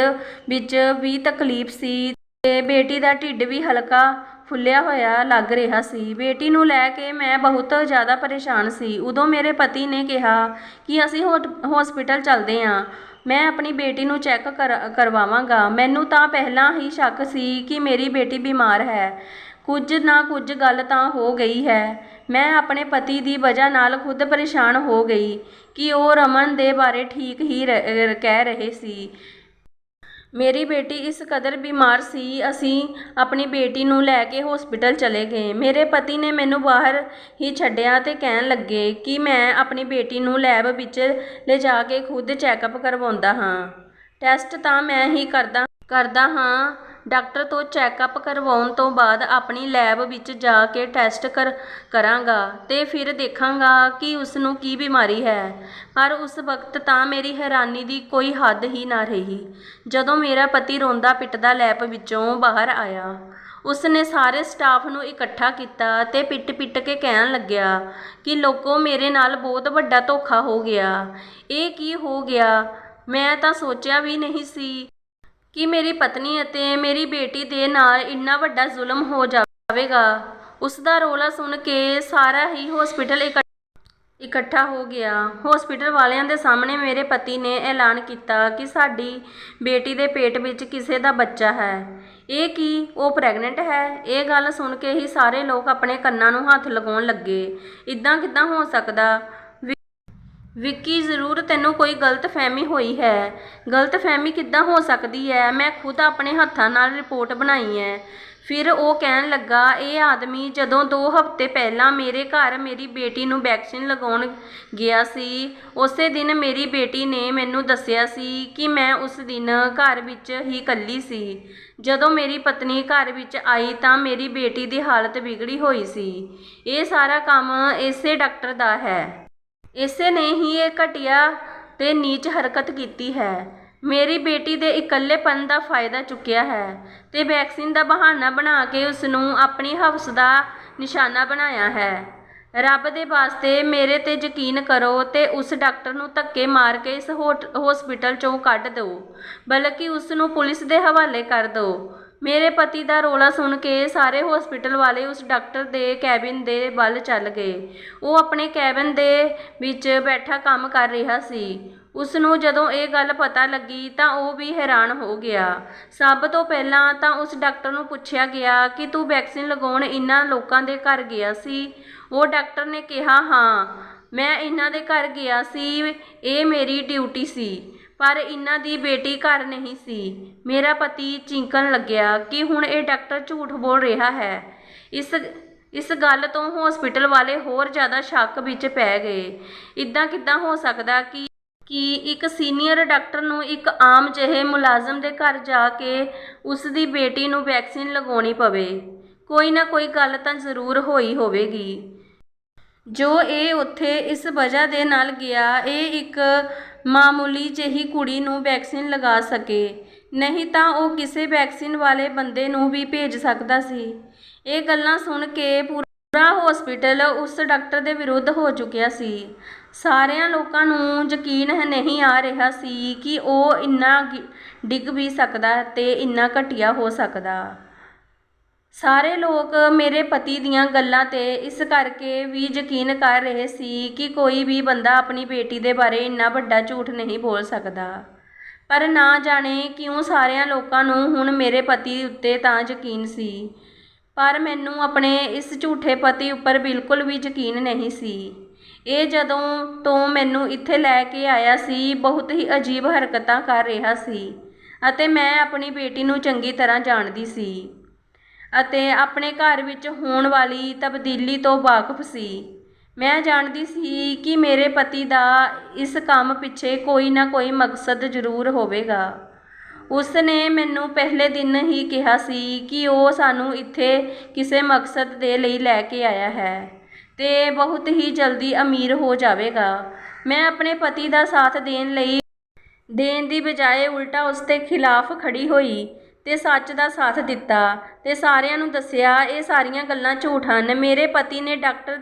ਵਿੱਚ ਵੀ ਤਕਲੀਫ ਸੀ ਅਤੇ ਬੇਟੀ ਦਾ ਢਿੱਡ ਵੀ ਹਲਕਾ ਫੁੱਲਿਆ ਹੋਇਆ ਲੱਗ ਰਿਹਾ ਸੀ। ਬੇਟੀ ਨੂੰ ਲੈ ਕੇ ਮੈਂ ਬਹੁਤ ਜ਼ਿਆਦਾ ਪਰੇਸ਼ਾਨ ਸੀ। ਉਦੋਂ ਮੇਰੇ ਪਤੀ ਨੇ ਕਿਹਾ ਕਿ ਅਸੀਂ ਹੋਟ ਹੋਸਪਿਟਲ ਚੱਲਦੇ ਹਾਂ ਮੈਂ ਆਪਣੀ ਬੇਟੀ ਨੂੰ ਚੈੱਕ ਕਰ, ਕਰਵਾਵਾਂਗਾ। ਮੈਨੂੰ ਤਾਂ ਪਹਿਲਾਂ ਹੀ ਸ਼ੱਕ ਸੀ ਕਿ ਮੇਰੀ ਬੇਟੀ ਬਿਮਾਰ ਹੈ। ਕੁਝ ਨਾ ਕੁਝ ਗੱਲ ਤਾਂ ਹੋ ਗਈ ਹੈ। ਮੈਂ ਆਪਣੇ ਪਤੀ ਦੀ ਵਜ੍ਹਾ ਨਾਲ ਖੁਦ ਪਰੇਸ਼ਾਨ ਹੋ ਗਈ ਕਿ ਉਹ ਰਮਨ ਦੇ ਬਾਰੇ ਠੀਕ ਹੀ ਰ- ਕਹਿ ਰਹੇ ਸੀ। ਮੇਰੀ ਬੇਟੀ ਇਸ ਕਦਰ ਬਿਮਾਰ ਸੀ। ਅਸੀਂ ਆਪਣੀ ਬੇਟੀ ਨੂੰ ਲੈ ਕੇ ਹਸਪੀਟਲ ਚਲੇ ਗਏ। ਮੇਰੇ ਪਤੀ ਨੇ ਮੈਨੂੰ ਬਾਹਰ ਹੀ ਛੱਡਿਆ ਤੇ ਕਹਿਣ ਲੱਗੇ ਕਿ ਮੈਂ ਆਪਣੀ ਬੇਟੀ ਨੂੰ ਲੈਬ ਵਿੱਚ ਲਿਜਾ ਕੇ ਖੁਦ ਚੈੱਕਅਪ ਕਰਵਾਉਂਦਾ ਹਾਂ। ਟੈਸਟ ਤਾਂ ਮੈਂ ਹੀ ਕਰਦਾ ਕਰਦਾ ਹਾਂ। ਡਾਕਟਰ ਤੋਂ ਚੈੱਕਅਪ ਕਰਵਾਉਣ ਤੋਂ ਬਾਅਦ ਆਪਣੀ ਲੈਬ ਵਿੱਚ ਜਾ ਕੇ ਟੈਸਟ ਕਰ, ਕਰਾਂਗਾ ਅਤੇ ਫਿਰ ਦੇਖਾਂਗਾ ਕਿ ਉਸਨੂੰ ਕੀ ਬਿਮਾਰੀ ਹੈ। ਪਰ ਉਸ ਵਕਤ ਤਾਂ ਮੇਰੀ ਹੈਰਾਨੀ ਦੀ ਕੋਈ ਹੱਦ ਹੀ ਨਾ ਰਹੀ। ਜਦੋਂ ਮੇਰਾ ਪਤੀ ਰੋਂਦਾ ਪਿੱਟਦਾ ਲੈਬ ਵਿੱਚੋਂ ਬਾਹਰ ਆਇਆ, ਉਸਨੇ ਸਾਰੇ ਸਟਾਫ ਨੂੰ ਇਕੱਠਾ ਕੀਤਾ ਤੇ ਪਿੱਟ-ਪਿੱਟ ਕੇ ਕਹਿਣ ਲੱਗਿਆ ਕਿ ਲੋਕੋ, ਮੇਰੇ ਨਾਲ ਬਹੁਤ ਵੱਡਾ ਧੋਖਾ ਹੋ ਗਿਆ। ਇਹ ਕੀ ਹੋ ਗਿਆ? ਮੈਂ ਤਾਂ ਸੋਚਿਆ ਵੀ ਨਹੀਂ ਸੀ ਕਿ ਮੇਰੀ ਪਤਨੀ ਅਤੇ ਮੇਰੀ ਬੇਟੀ ਦੇ ਨਾਲ ਇੰਨਾ ਵੱਡਾ ਜ਼ੁਲਮ ਹੋ ਜਾਵੇਗਾ। ਉਸ ਦਾ ਰੋਲਾ ਸੁਣ ਕੇ ਸਾਰਾ ਹੀ ਹਸਪੀਟਲ ਇਕੱਠਾ ਹੋ ਗਿਆ। ਹਸਪੀਟਲ ਵਾਲਿਆਂ ਦੇ ਸਾਹਮਣੇ ਮੇਰੇ ਪਤੀ ਨੇ ਐਲਾਨ ਕੀਤਾ ਕਿ ਸਾਡੀ ਬੇਟੀ ਦੇ ਪੇਟ ਵਿੱਚ ਕਿਸੇ ਦਾ ਬੱਚਾ ਹੈ। ਇਹ ਕੀ? ਉਹ ਪ੍ਰੈਗਨੈਂਟ ਹੈ? ਇਹ ਗੱਲ ਸੁਣ ਕੇ ਹੀ ਸਾਰੇ ਲੋਕ ਆਪਣੇ ਕੰਨਾਂ ਨੂੰ ਹੱਥ ਲਗਾਉਣ ਲੱਗੇ। ਇਦਾਂ ਕਿਦਾਂ ਹੋ ਸਕਦਾ? ਵਿੱਕੀ, ਜ਼ਰੂਰ ਤੈਨੂੰ ਕੋਈ ਗਲਤਫਹਿਮੀ ਹੋਈ ਹੈ। ਗਲਤਫਹਿਮੀ ਕਿੱਦਾਂ ਹੋ ਸਕਦੀ ਹੈ? ਮੈਂ ਖੁਦ ਆਪਣੇ ਹੱਥਾਂ ਨਾਲ ਰਿਪੋਰਟ ਬਣਾਈ ਹੈ। ਫਿਰ ਉਹ ਕਹਿਣ ਲੱਗਾ, ਇਹ ਆਦਮੀ ਜਦੋਂ 2 ਹਫ਼ਤੇ ਪਹਿਲਾਂ ਮੇਰੇ ਘਰ ਮੇਰੀ ਬੇਟੀ ਨੂੰ ਵੈਕਸੀਨ ਲਗਾਉਣ ਗਿਆ ਸੀ, ਉਸੇ ਦਿਨ ਮੇਰੀ ਬੇਟੀ ਨੇ ਮੈਨੂੰ ਦੱਸਿਆ ਸੀ ਕਿ ਮੈਂ ਉਸ ਦਿਨ ਘਰ ਵਿੱਚ ਹੀ ਇਕੱਲੀ ਸੀ। ਜਦੋਂ ਮੇਰੀ ਪਤਨੀ ਘਰ ਵਿੱਚ ਆਈ ਤਾਂ ਮੇਰੀ ਬੇਟੀ ਦੀ ਹਾਲਤ ਵਿਗੜੀ ਹੋਈ ਸੀ। ਇਹ ਸਾਰਾ ਕੰਮ ਇਸੇ ਡਾਕਟਰ ਦਾ ਹੈ। ਇਸੇ ਨੇ ਹੀ ਇਹ ਘਟੀਆ ਤੇ ਨੀਚ ਹਰਕਤ ਕੀਤੀ ਹੈ। ਮੇਰੀ ਬੇਟੀ ਦੇ ਇਕੱਲੇਪਨ ਦਾ ਫਾਇਦਾ ਚੁੱਕਿਆ ਹੈ ਤੇ ਵੈਕਸੀਨ ਦਾ ਬਹਾਨਾ ਬਣਾ ਕੇ ਉਸ ਨੂੰ ਆਪਣੀ ਹਵਸ ਦਾ ਨਿਸ਼ਾਨਾ ਬਣਾਇਆ ਹੈ। ਰੱਬ ਦੇ ਵਾਸਤੇ ਮੇਰੇ ਤੇ ਯਕੀਨ ਕਰੋ ਤੇ ਉਸ ਡਾਕਟਰ ਨੂੰ ਧੱਕੇ ਮਾਰ ਕੇ ਇਸ ਹਸਪੀਟਲ ਚੋਂ ਕੱਢ ਦਿਓ, ਬਲਕਿ ਉਸ ਨੂੰ ਪੁਲਿਸ ਦੇ ਹਵਾਲੇ ਕਰ ਦਿਓ। ਮੇਰੇ ਪਤੀ ਦਾ ਰੋਲਾ ਸੁਣ ਕੇ ਸਾਰੇ ਹਸਪੀਟਲ ਵਾਲੇ ਉਸ ਡਾਕਟਰ ਦੇ ਕੈਬਿਨ ਦੇ ਵੱਲ ਚੱਲ ਗਏ। ਉਹ ਆਪਣੇ ਕੈਬਿਨ ਦੇ ਵਿੱਚ ਬੈਠਾ ਕੰਮ ਕਰ ਰਿਹਾ ਸੀ। ਉਸ ਨੂੰ ਜਦੋਂ ਇਹ ਗੱਲ ਪਤਾ ਲੱਗੀ ਤਾਂ ਉਹ ਵੀ ਹੈਰਾਨ ਹੋ ਗਿਆ। ਸਭ ਤੋਂ ਪਹਿਲਾਂ ਤਾਂ ਉਸ ਡਾਕਟਰ ਨੂੰ ਪੁੱਛਿਆ ਗਿਆ ਕਿ ਤੂੰ ਵੈਕਸੀਨ ਲਗਾਉਣ ਇਹਨਾਂ ਲੋਕਾਂ ਦੇ ਘਰ ਗਿਆ ਸੀ? ਉਹ ਡਾਕਟਰ ਨੇ ਕਿਹਾ, ਹਾਂ, ਮੈਂ ਇਹਨਾਂ ਦੇ ਘਰ ਗਿਆ ਸੀ। ਇਹ ਮੇਰੀ ਡਿਊਟੀ ਸੀ। ਪਰ ਇਹਨਾਂ ਦੀ ਬੇਟੀ ਘਰ ਨਹੀਂ ਸੀ। ਮੇਰਾ ਪਤੀ ਚਿੰਕਣ ਲੱਗਿਆ ਕਿ ਹੁਣ ਇਹ ਡਾਕਟਰ ਝੂਠ ਬੋਲ ਰਿਹਾ ਹੈ। ਇਸ ਇਸ ਗੱਲ ਤੋਂ ਹਸਪੀਟਲ ਵਾਲੇ ਹੋਰ ਜ਼ਿਆਦਾ ਸ਼ੱਕ ਵਿੱਚ ਪੈ ਗਏ। ਇਦਾਂ ਕਿਦਾਂ ਹੋ ਸਕਦਾ ਕਿ ਕਿ ਇੱਕ ਸੀਨੀਅਰ ਡਾਕਟਰ ਨੂੰ ਇੱਕ ਆਮ ਜਿਹੇ ਮੁਲਾਜ਼ਮ ਦੇ ਘਰ ਜਾ ਕੇ ਉਸ ਦੀ ਬੇਟੀ ਨੂੰ ਵੈਕਸੀਨ ਲਗਾਉਣੀ ਪਵੇ? ਕੋਈ ਨਾ ਕੋਈ ਗੱਲ ਤਾਂ ਜ਼ਰੂਰ ਹੋਈ ਹੋਵੇਗੀ। ਜੋ ਇਹ ਉੱਥੇ ਇਸ ਵਜ੍ਹਾ ਦੇ ਨਾਲ ਗਿਆ, ਇਹ ਇੱਕ ਮਾਮੂਲੀ ਜਿਹੀ ਕੁੜੀ ਨੂੰ ਵੈਕਸੀਨ ਲਗਾ ਸਕੇ। ਨਹੀਂ ਤਾਂ ਉਹ ਕਿਸੇ ਵੈਕਸੀਨ ਵਾਲੇ ਬੰਦੇ ਨੂੰ ਵੀ ਭੇਜ ਸਕਦਾ ਸੀ। ਇਹ ਗੱਲਾਂ ਸੁਣ ਕੇ ਪੂਰਾ ਹਸਪੀਟਲ ਉਸ ਡਾਕਟਰ ਦੇ ਵਿਰੁੱਧ ਹੋ ਚੁੱਕਿਆ ਸੀ। ਸਾਰਿਆਂ ਲੋਕਾਂ ਨੂੰ ਯਕੀਨ ਨਹੀਂ ਆ ਰਿਹਾ ਸੀ ਕਿ ਉਹ ਇੰਨਾ ਡਿੱਗ ਵੀ ਸਕਦਾ ਤੇ ਇੰਨਾ ਘਟੀਆ ਹੋ ਸਕਦਾ। ਸਾਰੇ ਲੋਕ ਮੇਰੇ ਪਤੀ ਦੀਆਂ ਗੱਲਾਂ ਤੇ ਇਸ ਕਰਕੇ ਵੀ ਯਕੀਨ ਕਰ ਰਹੇ ਸੀ ਕਿ ਕੋਈ ਵੀ ਬੰਦਾ ਆਪਣੀ ਬੇਟੀ ਦੇ ਬਾਰੇ ਇੰਨਾ ਵੱਡਾ ਝੂਠ ਨਹੀਂ ਬੋਲ ਸਕਦਾ। ਪਰ ਨਾ ਜਾਣੇ ਕਿਉਂ ਸਾਰਿਆਂ ਲੋਕਾਂ ਨੂੰ ਹੁਣ ਮੇਰੇ ਪਤੀ ਉੱਤੇ ਤਾਂ ਯਕੀਨ ਸੀ। ਪਰ ਮੈਨੂੰ ਆਪਣੇ ਇਸ ਝੂਠੇ ਪਤੀ ਉੱਪਰ ਬਿਲਕੁਲ ਵੀ ਯਕੀਨ ਨਹੀਂ ਸੀ। ਇਹ ਜਦੋਂ ਤੋਂ ਮੈਨੂੰ ਇੱਥੇ ਲੈ ਕੇ ਆਇਆ ਸੀ, ਬਹੁਤ ਹੀ ਅਜੀਬ ਹਰਕਤਾਂ ਕਰ ਰਿਹਾ ਸੀ ਅਤੇ ਮੈਂ ਆਪਣੀ ਬੇਟੀ ਨੂੰ ਚੰਗੀ ਤਰ੍ਹਾਂ ਜਾਣਦੀ ਸੀ। ਅਤੇ ਆਪਣੇ ਘਰ ਵਿੱਚ ਹੋਣ ਵਾਲੀ ਤਬਦੀਲੀ ਤੋਂ ਵਾਕਫ ਸੀ। ਮੈਂ ਜਾਣਦੀ ਸੀ ਕਿ ਮੇਰੇ ਪਤੀ ਦਾ ਇਸ ਕੰਮ ਪਿੱਛੇ ਕੋਈ ਨਾ ਕੋਈ ਮਕਸਦ ਜ਼ਰੂਰ ਹੋਵੇਗਾ। ਉਸ ਨੇ ਮੈਨੂੰ ਪਹਿਲੇ ਦਿਨ ਹੀ ਕਿਹਾ ਸੀ ਕਿ ਉਹ ਸਾਨੂੰ ਇੱਥੇ ਕਿਸੇ ਮਕਸਦ ਦੇ ਲਈ ਲੈ ਕੇ ਆਇਆ ਹੈ ਤੇ ਬਹੁਤ ਹੀ ਜਲਦੀ ਅਮੀਰ ਹੋ ਜਾਵੇਗਾ। ਮੈਂ ਆਪਣੇ ਪਤੀ ਦਾ ਸਾਥ ਦੇਣ ਲਈ, ਦੇਣ ਦੀ ਬਜਾਏ ਉਲਟਾ ਉਸ ਦੇ ਖਿਲਾਫ ਖੜੀ ਹੋਈ। ਤੇ ਸੱਚ ਦਾ ਸਾਥ ਦਿੱਤਾ ਤੇ ਸਾਰਿਆਂ ਨੂੰ ਦੱਸਿਆ, ਇਹ ਸਾਰੀਆਂ ਗੱਲਾਂ ਝੂਠ ਹਨ। ਮੇਰੇ ਪਤੀ ਨੇ ਡਾਕਟਰ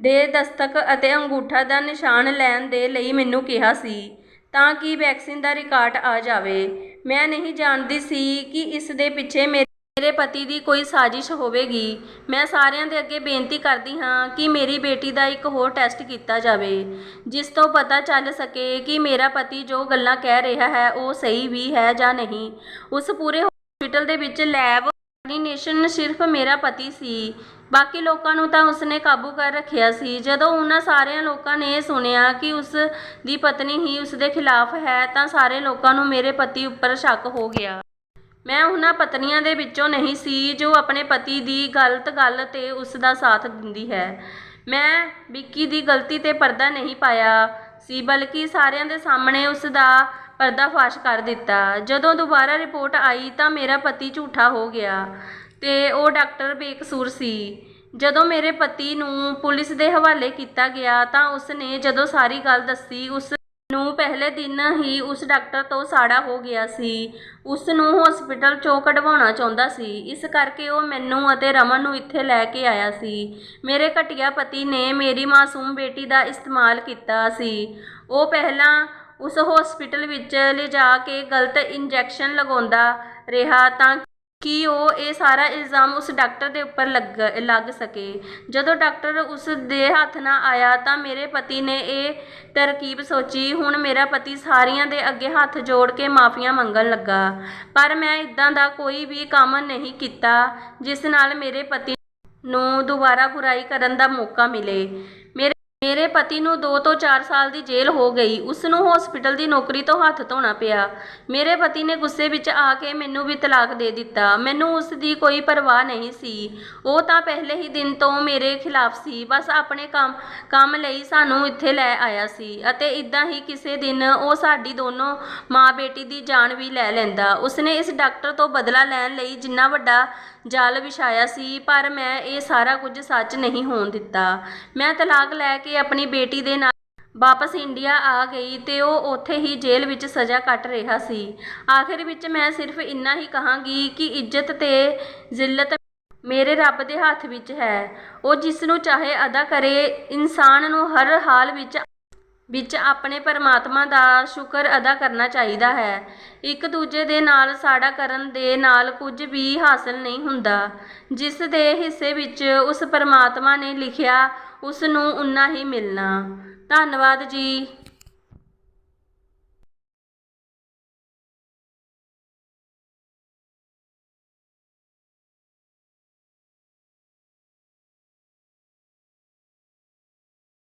ਦੇ ਦਸਤਕ ਅਤੇ ਅੰਗੂਠਾ ਦਾ ਨਿਸ਼ਾਨ ਲੈਣ ਦੇ ਲਈ ਮੈਨੂੰ ਕਿਹਾ ਸੀ, ਤਾਂ ਕਿ ਵੈਕਸੀਨ ਦਾ ਰਿਕਾਰਡ ਆ ਜਾਵੇ। ਮੈਂ ਨਹੀਂ ਜਾਣਦੀ ਸੀ ਕਿ ਇਸ ਦੇ ਪਿੱਛੇ ਮੇਰੇ ਮੇਰੇ ਪਤੀ ਦੀ ਕੋਈ ਸਾਜ਼ਿਸ਼ ਹੋਵੇਗੀ। ਮੈਂ ਸਾਰਿਆਂ ਦੇ ਅੱਗੇ ਬੇਨਤੀ ਕਰਦੀ ਹਾਂ ਕਿ ਮੇਰੀ ਬੇਟੀ ਦਾ ਇੱਕ ਹੋਰ ਟੈਸਟ ਕੀਤਾ ਜਾਵੇ, ਜਿਸ ਤੋਂ ਪਤਾ ਚੱਲ ਸਕੇ ਕਿ ਮੇਰਾ ਪਤੀ ਜੋ ਗੱਲਾਂ ਕਹਿ ਰਿਹਾ ਹੈ, ਉਹ ਸਹੀ ਵੀ ਹੈ ਜਾਂ ਨਹੀਂ। ਉਸ ਪੂਰੇ ਹਸਪੀਟਲ ਦੇ ਵਿੱਚ ਲੈਬ ਕੋਆਰਡੀਨੇਸ਼ਨ ਸਿਰਫ ਮੇਰਾ ਪਤੀ ਸੀ। ਬਾਕੀ ਲੋਕਾਂ ਨੂੰ ਤਾਂ ਉਸਨੇ ਕਾਬੂ ਕਰ ਰੱਖਿਆ ਸੀ। ਜਦੋਂ ਉਹਨਾਂ ਸਾਰਿਆਂ ਲੋਕਾਂ ਨੇ ਇਹ ਸੁਣਿਆ ਕਿ ਉਸ ਦੀ ਪਤਨੀ ਹੀ ਉਸ ਦੇ ਖਿਲਾਫ ਹੈ, ਤਾਂ ਸਾਰੇ ਲੋਕਾਂ ਨੂੰ ਮੇਰੇ ਪਤੀ ਉੱਪਰ ਸ਼ੱਕ ਹੋ ਗਿਆ। ਮੈਂ ਉਹਨਾਂ ਪਤਨੀਆਂ ਦੇ ਵਿੱਚੋਂ ਨਹੀਂ ਸੀ, ਜੋ ਆਪਣੇ ਪਤੀ ਦੀ ਗਲਤ ਗੱਲ ਤੇ ਉਸ ਦਾ ਸਾਥ ਦਿੰਦੀ ਹੈ। ਮੈਂ ਵਿੱਕੀ ਦੀ ਗਲਤੀ ਤੇ ਪਰਦਾ ਨਹੀਂ ਪਾਇਆ ਸੀ, ਬਲਕਿ ਸਾਰਿਆਂ ਦੇ ਸਾਹਮਣੇ ਉਸ ਦਾ ਪਰਦਾਫਾਸ਼ ਕਰ ਦਿੱਤਾ। ਜਦੋਂ ਦੁਬਾਰਾ ਰਿਪੋਰਟ ਆਈ ਤਾਂ ਮੇਰਾ ਪਤੀ ਝੂਠਾ ਹੋ ਗਿਆ ਅਤੇ ਉਹ ਡਾਕਟਰ ਬੇਕਸੂਰ ਸੀ। ਜਦੋਂ ਮੇਰੇ ਪਤੀ ਨੂੰ ਪੁਲਿਸ ਦੇ ਹਵਾਲੇ ਕੀਤਾ ਗਿਆ ਤਾਂ ਉਸਨੇ ਜਦੋਂ ਸਾਰੀ ਗੱਲ ਦੱਸੀ, ਉਸ ਨੂੰ ਪਹਿਲੇ ਦਿਨ ਹੀ ਉਸ ਡਾਕਟਰ ਤੋਂ ਸਾੜਾ ਹੋ ਗਿਆ ਸੀ। ਉਸ ਨੂੰ ਹਸਪੀਟਲ ਚੋਂ ਕਢਵਾਉਣਾ ਚਾਹੁੰਦਾ ਸੀ। ਇਸ ਕਰਕੇ ਉਹ ਮੈਨੂੰ ਅਤੇ ਰਮਨ ਨੂੰ ਇੱਥੇ ਲੈ ਕੇ ਆਇਆ ਸੀ। ਮੇਰੇ ਘਟੀਆ ਪਤੀ ਨੇ ਮੇਰੀ ਮਾਸੂਮ ਬੇਟੀ ਦਾ ਇਸਤੇਮਾਲ ਕੀਤਾ ਸੀ। ਉਹ ਪਹਿਲਾਂ ਉਸ ਹਸਪੀਟਲ ਵਿੱਚ ਲਿਜਾ ਕੇ ਗਲਤ ਇੰਜੈਕਸ਼ਨ ਲਗਾਉਂਦਾ ਰਿਹਾ ਤਾਂ ਕਿ ਉਹ ਇਹ ਸਾਰਾ ਇਲਜ਼ਾਮ ਉਸ ਡਾਕਟਰ ਦੇ ਉੱਪਰ ਲੱਗ ਲੱਗ ਸਕੇ? ਜਦੋਂ ਡਾਕਟਰ ਉਸ ਦੇ ਹੱਥ ਨਾ ਆਇਆ ਤਾਂ ਮੇਰੇ ਪਤੀ ਨੇ ਇਹ ਤਰਕੀਬ ਸੋਚੀ। ਹੁਣ ਮੇਰਾ ਪਤੀ ਸਾਰਿਆਂ ਦੇ ਅੱਗੇ ਹੱਥ ਜੋੜ ਕੇ ਮਾਫੀਆਂ ਮੰਗਣ ਲੱਗਾ। ਪਰ ਮੈਂ ਇਦਾਂ ਦਾ ਕੋਈ ਵੀ ਕੰਮ ਨਹੀਂ ਕੀਤਾ, ਜਿਸ ਨਾਲ ਮੇਰੇ ਪਤੀ ਨੂੰ ਦੁਬਾਰਾ ਬੁਰਾਈ ਕਰਨ ਦਾ ਮੌਕਾ ਮਿਲੇ। ਮੇਰੇ ਪਤੀ ਨੂੰ 2 ਤੋਂ 4 ਸਾਲ ਦੀ ਜੇਲ੍ਹ ਹੋ ਗਈ। ਉਸ ਨੂੰ ਹਸਪੀਟਲ ਦੀ ਨੌਕਰੀ ਤੋਂ ਹੱਥ ਧੋਣਾ ਪਿਆ। ਮੇਰੇ ਪਤੀ ਨੇ ਗੁੱਸੇ ਵਿੱਚ ਆ ਕੇ ਮੈਨੂੰ ਵੀ ਤਲਾਕ ਦੇ ਦਿੱਤਾ। ਮੈਨੂੰ ਉਸ ਦੀ ਕੋਈ ਪਰਵਾਹ ਨਹੀਂ ਸੀ। ਉਹ ਤਾਂ ਪਹਿਲੇ ਹੀ ਦਿਨ ਤੋਂ ਮੇਰੇ ਖਿਲਾਫ ਸੀ। ਬਸ ਆਪਣੇ ਕੰਮ ਕੰਮ ਲਈ ਸਾਨੂੰ ਇੱਥੇ ਲੈ ਆਇਆ ਸੀ ਅਤੇ ਇਦਾਂ ਹੀ ਕਿਸੇ ਦਿਨ ਉਹ ਸਾਡੀ ਦੋਨੋਂ ਮਾਂ ਬੇਟੀ ਦੀ ਜਾਨ ਵੀ ਲੈ ਲੈਂਦਾ। ਉਸਨੇ ਇਸ ਡਾਕਟਰ ਤੋਂ ਬਦਲਾ ਲੈਣ ਲਈ ਜਿੰਨਾ ਵੱਡਾ ਜਾਲ ਵਿਛਾਇਆ ਸੀ, ਪਰ ਮੈਂ ਇਹ ਸਾਰਾ ਕੁਝ ਸੱਚ ਨਹੀਂ ਹੋਣ ਦਿੱਤਾ। ਮੈਂ ਤਲਾਕ ਲੈ ਕੇ ਕੇ ਆਪਣੀ ਬੇਟੀ ਦੇ ਨਾਲ ਵਾਪਸ ਇੰਡੀਆ ਆ ਗਈ ਤੇ ਉਹ ਉੱਥੇ ਹੀ ਜੇਲ੍ਹ ਵਿੱਚ ਸਜ਼ਾ ਕੱਟ ਰਿਹਾ ਸੀ। ਆਖਿਰ ਵਿੱਚ ਮੈਂ ਸਿਰਫ ਇੰਨਾ ਹੀ ਕਹਾਂਗੀ ਕਿ ਇੱਜ਼ਤ ਤੇ ਜ਼ਿਲਤ ਮੇਰੇ ਰੱਬ ਦੇ ਹੱਥ ਵਿੱਚ ਹੈ। ਉਹ ਜਿਸ ਨੂੰ ਚਾਹੇ ਅਦਾ ਕਰੇ, ਇਨਸਾਨ ਨੂੰ ਹਰ ਹਾਲ ਵਿੱਚ ਵਿੱਚ ਆਪਣੇ ਪਰਮਾਤਮਾ ਦਾ ਸ਼ੁਕਰ ਅਦਾ ਕਰਨਾ ਚਾਹੀਦਾ ਹੈ। ਇੱਕ ਦੂਜੇ ਦੇ ਨਾਲ ਸਾੜਾ ਕਰਨ ਦੇ ਨਾਲ ਕੁਝ ਵੀ ਹਾਸਲ ਨਹੀਂ ਹੁੰਦਾ। ਜਿਸ ਦੇ ਹਿੱਸੇ ਵਿੱਚ ਉਸ ਪਰਮਾਤਮਾ ਨੇ ਲਿਖਿਆ ਉਸ ਨੂੰ ਉਨਾ ਹੀ ਮਿਲਣਾ। ਧੰਨਵਾਦ ਜੀ।